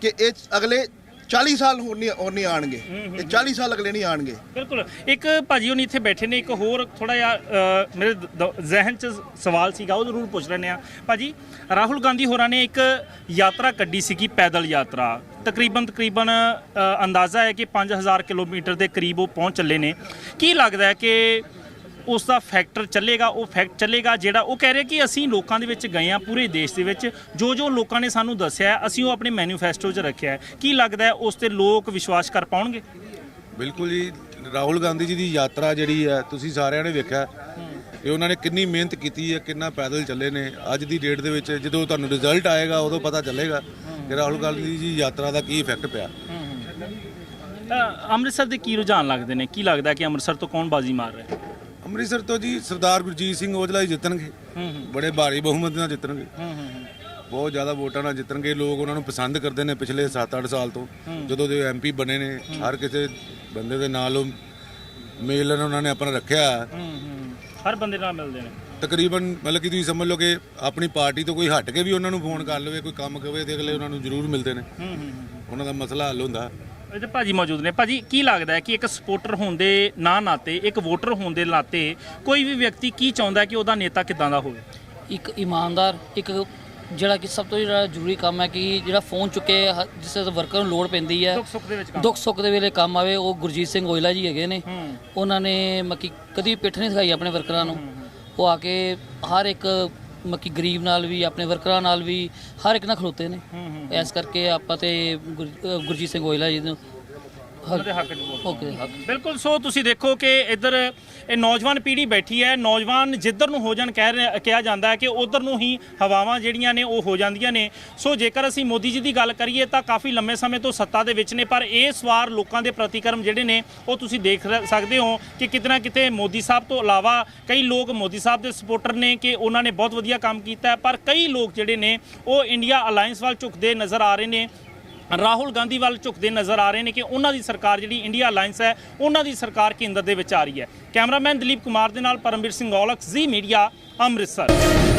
ਕਿ ਇਹ ਅਗਲੇ 40 ਸਾਲ ਹੋਰ ਨਹੀਂ ਹੋਰ ਨਹੀਂ ਆਣਗੇ ਇਹ 40 ਸਾਲ ਅਗਲੇ ਨਹੀਂ ਆਣਗੇ ਬਿਲਕੁਲ। ਇੱਕ ਭਾਜੀ ਉਹ ਇੱਥੇ ਬੈਠੇ ਨੇ ਇੱਕ ਹੋਰ ਥੋੜਾ ਜਿਹਾ ਮੇਰੇ ਜ਼ਿਹਨ 'ਚ ਸਵਾਲ ਸੀਗਾ ਉਹ ਜ਼ਰੂਰ ਪੁੱਛ ਲੈਂਦੇ ਆ ਭਾਜੀ ਰਾਹੁਲ ਗਾਂਧੀ ਹੋਰਾਂ ਨੇ ਇੱਕ ਯਾਤਰਾ ਕੱਢੀ ਸੀਗੀ ਪੈਦਲ ਯਾਤਰਾ। ਤਕਰੀਬਨ ਤਕਰੀਬਨ ਅੰਦਾਜ਼ਾ ਹੈ ਕਿ 5000 ਕਿਲੋਮੀਟਰ ਦੇ ਕਰੀਬ ਉਹ ਪਹੁੰਚ ਚੱਲੇ ਨੇ। ਕੀ ਲੱਗਦਾ ਹੈ ਕਿ ਉਸ ਦਾ ਫੈਕਟਰ ਚੱਲੇਗਾ ਉਹ ਫੈਕਟ ਚੱਲੇਗਾ ਜਿਹੜਾ ਉਹ ਕਹਿ ਰਿਹਾ ਕਿ ਅਸੀਂ ਲੋਕਾਂ ਦੇ ਵਿੱਚ ਗਏ ਆ ਪੂਰੇ ਦੇਸ਼ ਦੇ ਵਿੱਚ। ਜੋ ਜੋ ਲੋਕਾਂ ਨੇ ਸਾਨੂੰ ਦੱਸਿਆ ਅਸੀਂ ਉਹ ਆਪਣੇ ਮੈਨੀਫੈਸਟੋ 'ਚ ਰੱਖਿਆ ਹੈ। ਕੀ ਲੱਗਦਾ ਹੈ ਉਸ ਤੇ ਲੋਕ ਵਿਸ਼ਵਾਸ ਕਰ ਪਾਉਣਗੇ? ਬਿਲਕੁਲ ਜੀ ਰਾਹੁਲ ਗਾਂਧੀ ਜੀ ਦੀ ਯਾਤਰਾ ਜਿਹੜੀ ਹੈ ਤੁਸੀਂ ਸਾਰਿਆਂ ਨੇ ਵੇਖਿਆ। ਇਹ ਉਹਨਾਂ ਨੇ ਕਿੰਨੀ ਮਿਹਨਤ ਕੀਤੀ ਹੈ ਕਿੰਨਾ ਪੈਦਲ ਚੱਲੇ ਨੇ। ਅੱਜ ਦੀ ਡੇਟ ਦੇ ਵਿੱਚ ਜਦੋਂ ਤੁਹਾਨੂੰ ਰਿਜ਼ਲਟ ਆਏਗਾ ਉਦੋਂ ਪਤਾ ਚੱਲੇਗਾ ਕਿ ਰਾਹੁਲ ਗਾਂਧੀ ਜੀ ਯਾਤਰਾ ਦਾ ਕੀ ਇਫੈਕਟ ਪਿਆ। ਅੰਮ੍ਰਿਤਸਰ ਦੇ ਕੀ ਰੁਝਾਨ ਲੱਗਦੇ ਨੇ? ਕੀ ਲੱਗਦਾ ਕਿ ਅੰਮ੍ਰਿਤਸਰ ਤੋਂ ਕੌਣ ਬਾਜ਼ੀ ਮਾਰ ਰਿਹਾ ਹੈ? ਅੰਮ੍ਰਿਤਸਰ ਤੋਂ ਜੀ ਸਰਦਾਰ ਗੁਰਜੀਤ ਸਿੰਘ ਔਜਲਾ ਹੀ ਜਿੱਤਣਗੇ ਬੜੇ ਭਾਰੀ ਬਹੁਮਤ ਨਾਲ ਜਿੱਤਣਗੇ। ਬਹੁਤ ਜ਼ਿਆਦਾ ਵੋਟਾਂ ਨਾਲ ਜਿੱਤਣਗੇ। ਲੋਕ ਉਹਨਾਂ ਨੂੰ ਪਸੰਦ ਕਰਦੇ ਨੇ ਪਿਛਲੇ 7-8 ਸਾਲ ਤੋਂ। ਜਦੋਂ ਦੇ ਐਮਪੀ ਬਣੇ ਨੇ ਹਰ ਕਿਸੇ ਬੰਦੇ ਦੇ ਨਾਲ ਉਹ ਮੇਲ ਉਹਨਾਂ ਨੇ ਆਪਣਾ ਰੱਖਿਆ। ਹੈ। ਹਰ ਬੰਦੇ ਨਾਲ ਮਿਲਦੇ ਨੇ। ਤਕਰੀਬਨ ਮਤਲਬ ਕਿ ਤੁਸੀਂ ਸਮਝ ਲਓ ਕਿ ਆਪਣੀ ਪਾਰਟੀ ਤੋਂ ਕੋਈ ਹਟ ਕੇ ਵੀ ਉਹਨਾਂ ਨੂੰ ਫੋਨ ਕਰ ਲਵੇ ਕੋਈ ਕੰਮ ਕਵੇ ਤੇ ਅਗਲੇ ਉਹਨਾਂ ਨੂੰ ਜ਼ਰੂਰ ਮਿਲਦੇ ਨੇ। ਉਹਨਾਂ ਦਾ ਮਸਲਾ ਹੱਲ ਹੁੰਦਾ। ਇਹਦੇ ਭਾਜੀ ਮੌਜੂਦ ਨੇ। ਭਾਜੀ ਕੀ ਲੱਗਦਾ ਹੈ ਕਿ ਇੱਕ ਸਪੋਰਟਰ ਹੋਣ ਦੇ ਨਾਂ ਨਾਤੇ ਇੱਕ ਵੋਟਰ ਹੋਣ ਦੇ ਨਾਤੇ ਕੋਈ ਵੀ ਵਿਅਕਤੀ ਕੀ ਚਾਹੁੰਦਾ ਹੈ ਕਿ ਉਹਦਾ ਨੇਤਾ ਕਿਦਾਂ ਦਾ ਹੋਵੇ? ਇੱਕ ਇਮਾਨਦਾਰ ਇੱਕ ਜਿਹੜਾ ਕਿ ਸਭ ਤੋਂ ਜਿਹੜਾ ਜ਼ਰੂਰੀ ਕੰਮ ਹੈ ਕਿ ਜਿਹੜਾ ਫੋਨ ਚੁੱਕੇ ਜਿਸ ਵਰਕਰ ਨੂੰ ਲੋੜ ਪੈਂਦੀ ਹੈ। ਦੁੱਖ ਸੁੱਖ ਦੇ ਵਿੱਚ ਕੰਮ। ਦੁੱਖ ਸੁੱਖ ਦੇ ਵੇਲੇ ਕੰਮ ਆਵੇ ਉਹ ਗੁਰਜੀਤ ਸਿੰਘ ਓਇਲਾ ਜੀ ਹੈਗੇ ਨੇ। ਉਹਨਾਂ ਨੇ ਮੱਕੀ ਕਦੀ ਪਿੱਠ ਨਹੀਂ ਦਿਖਾਈ ਆਪਣੇ ਵਰਕਰਾਂ ਨੂੰ। ਉਹ ਆ ਕੇ ਹਰ ਇੱਕ ਮੱਕੀ ਗਰੀਬ ਨਾਲ ਵੀ ਆਪਣੇ ਵਰਕਰਾਂ ਨਾਲ ਵੀ ਹਰ ਇੱਕ ਨਾਲ ਖਲੋਤੇ ਨੇ। ਇਸ ਕਰਕੇ ਆਪਾਂ ਤੇ ਗੁਰ- ਗੁਰਜੀਤ ਸਿੰਘ ਓਇਲਾ ਜੀ ਨੂੰ ਉਹਨਾਂ ਦੇ ਹੱਕ 'ਚ ਵੋਟ ਓਕੇ ਹੱਕ। ਬਿਲਕੁਲ ਸੋ ਤੁਸੀਂ ਦੇਖੋ ਕਿ ਇੱਧਰ ਇਹ ਨੌਜਵਾਨ ਪੀੜ੍ਹੀ ਬੈਠੀ ਹੈ। ਨੌਜਵਾਨ ਜਿੱਧਰ ਨੂੰ ਹੋ ਜਾਣ ਕਹਿ ਰਹੇ- ਕਿਹਾ ਜਾਂਦਾ ਹੈ ਕਿ ਉਧਰ ਨੂੰ ਹੀ ਹਵਾਵਾਂ ਜਿਹੜੀਆਂ ਨੇ ਉਹ ਹੋ ਜਾਂਦੀਆਂ ਨੇ। ਸੋ ਜੇਕਰ ਅਸੀਂ ਮੋਦੀ ਜੀ ਦੀ ਗੱਲ ਕਰੀਏ ਤਾਂ ਕਾਫੀ ਲੰਮੇ ਸਮੇਂ ਤੋਂ ਸੱਤਾ ਦੇ ਵਿੱਚ ਨੇ ਪਰ ਇਸ ਵਾਰ ਲੋਕਾਂ ਦੇ ਪ੍ਰਤੀਕਰਮ ਜਿਹੜੇ ਨੇ ਉਹ ਤੁਸੀਂ ਦੇਖ ਰ- ਸਕਦੇ ਹੋ ਕਿ ਕਿਤੇ ਨਾ ਕਿਤੇ ਮੋਦੀ ਸਾਹਿਬ ਤੋਂ ਇਲਾਵਾ ਕਈ ਲੋਕ ਮੋਦੀ ਸਾਹਿਬ ਦੇ ਸਪੋਰਟਰ ਨੇ ਕਿ ਉਹਨਾਂ ਨੇ ਬਹੁਤ ਵਧੀਆ ਕੰਮ ਕੀਤਾ ਹੈ। ਪਰ ਕਈ ਲੋਕ ਜਿਹੜੇ ਨੇ ਉਹ ਇੰਡੀਆ ਅਲਾਈਅੰਸ ਵੱਲ ਝੁਕਦੇ ਨਜ਼ਰ ਆ ਰਹੇ ਨੇ। ਰਾਹੁਲ ਗਾਂਧੀ ਵੱਲ ਝੁਕਦੇ ਨਜ਼ਰ ਆ ਰਹੇ ਨੇ ਕਿ ਉਹਨਾਂ ਦੀ ਸਰਕਾਰ ਜਿਹੜੀ ਇੰਡੀਆ ਅਲਾਈਅੰਸ ਹੈ, ਉਹਨਾਂ ਦੀ ਸਰਕਾਰ ਕੇਂਦਰ ਦੇ ਵਿੱਚ ਆ ਰਹੀ ਹੈ। ਕੈਮਰਾਮੈਨ ਦਲੀਪ ਕੁਮਾਰ ਦੇ ਨਾਲ ਪਰਮਵੀਰ ਸਿੰਘ ਔਲਖ, ਜ਼ੀ ਮੀਡੀਆ, ਅੰਮ੍ਰਿਤਸਰ।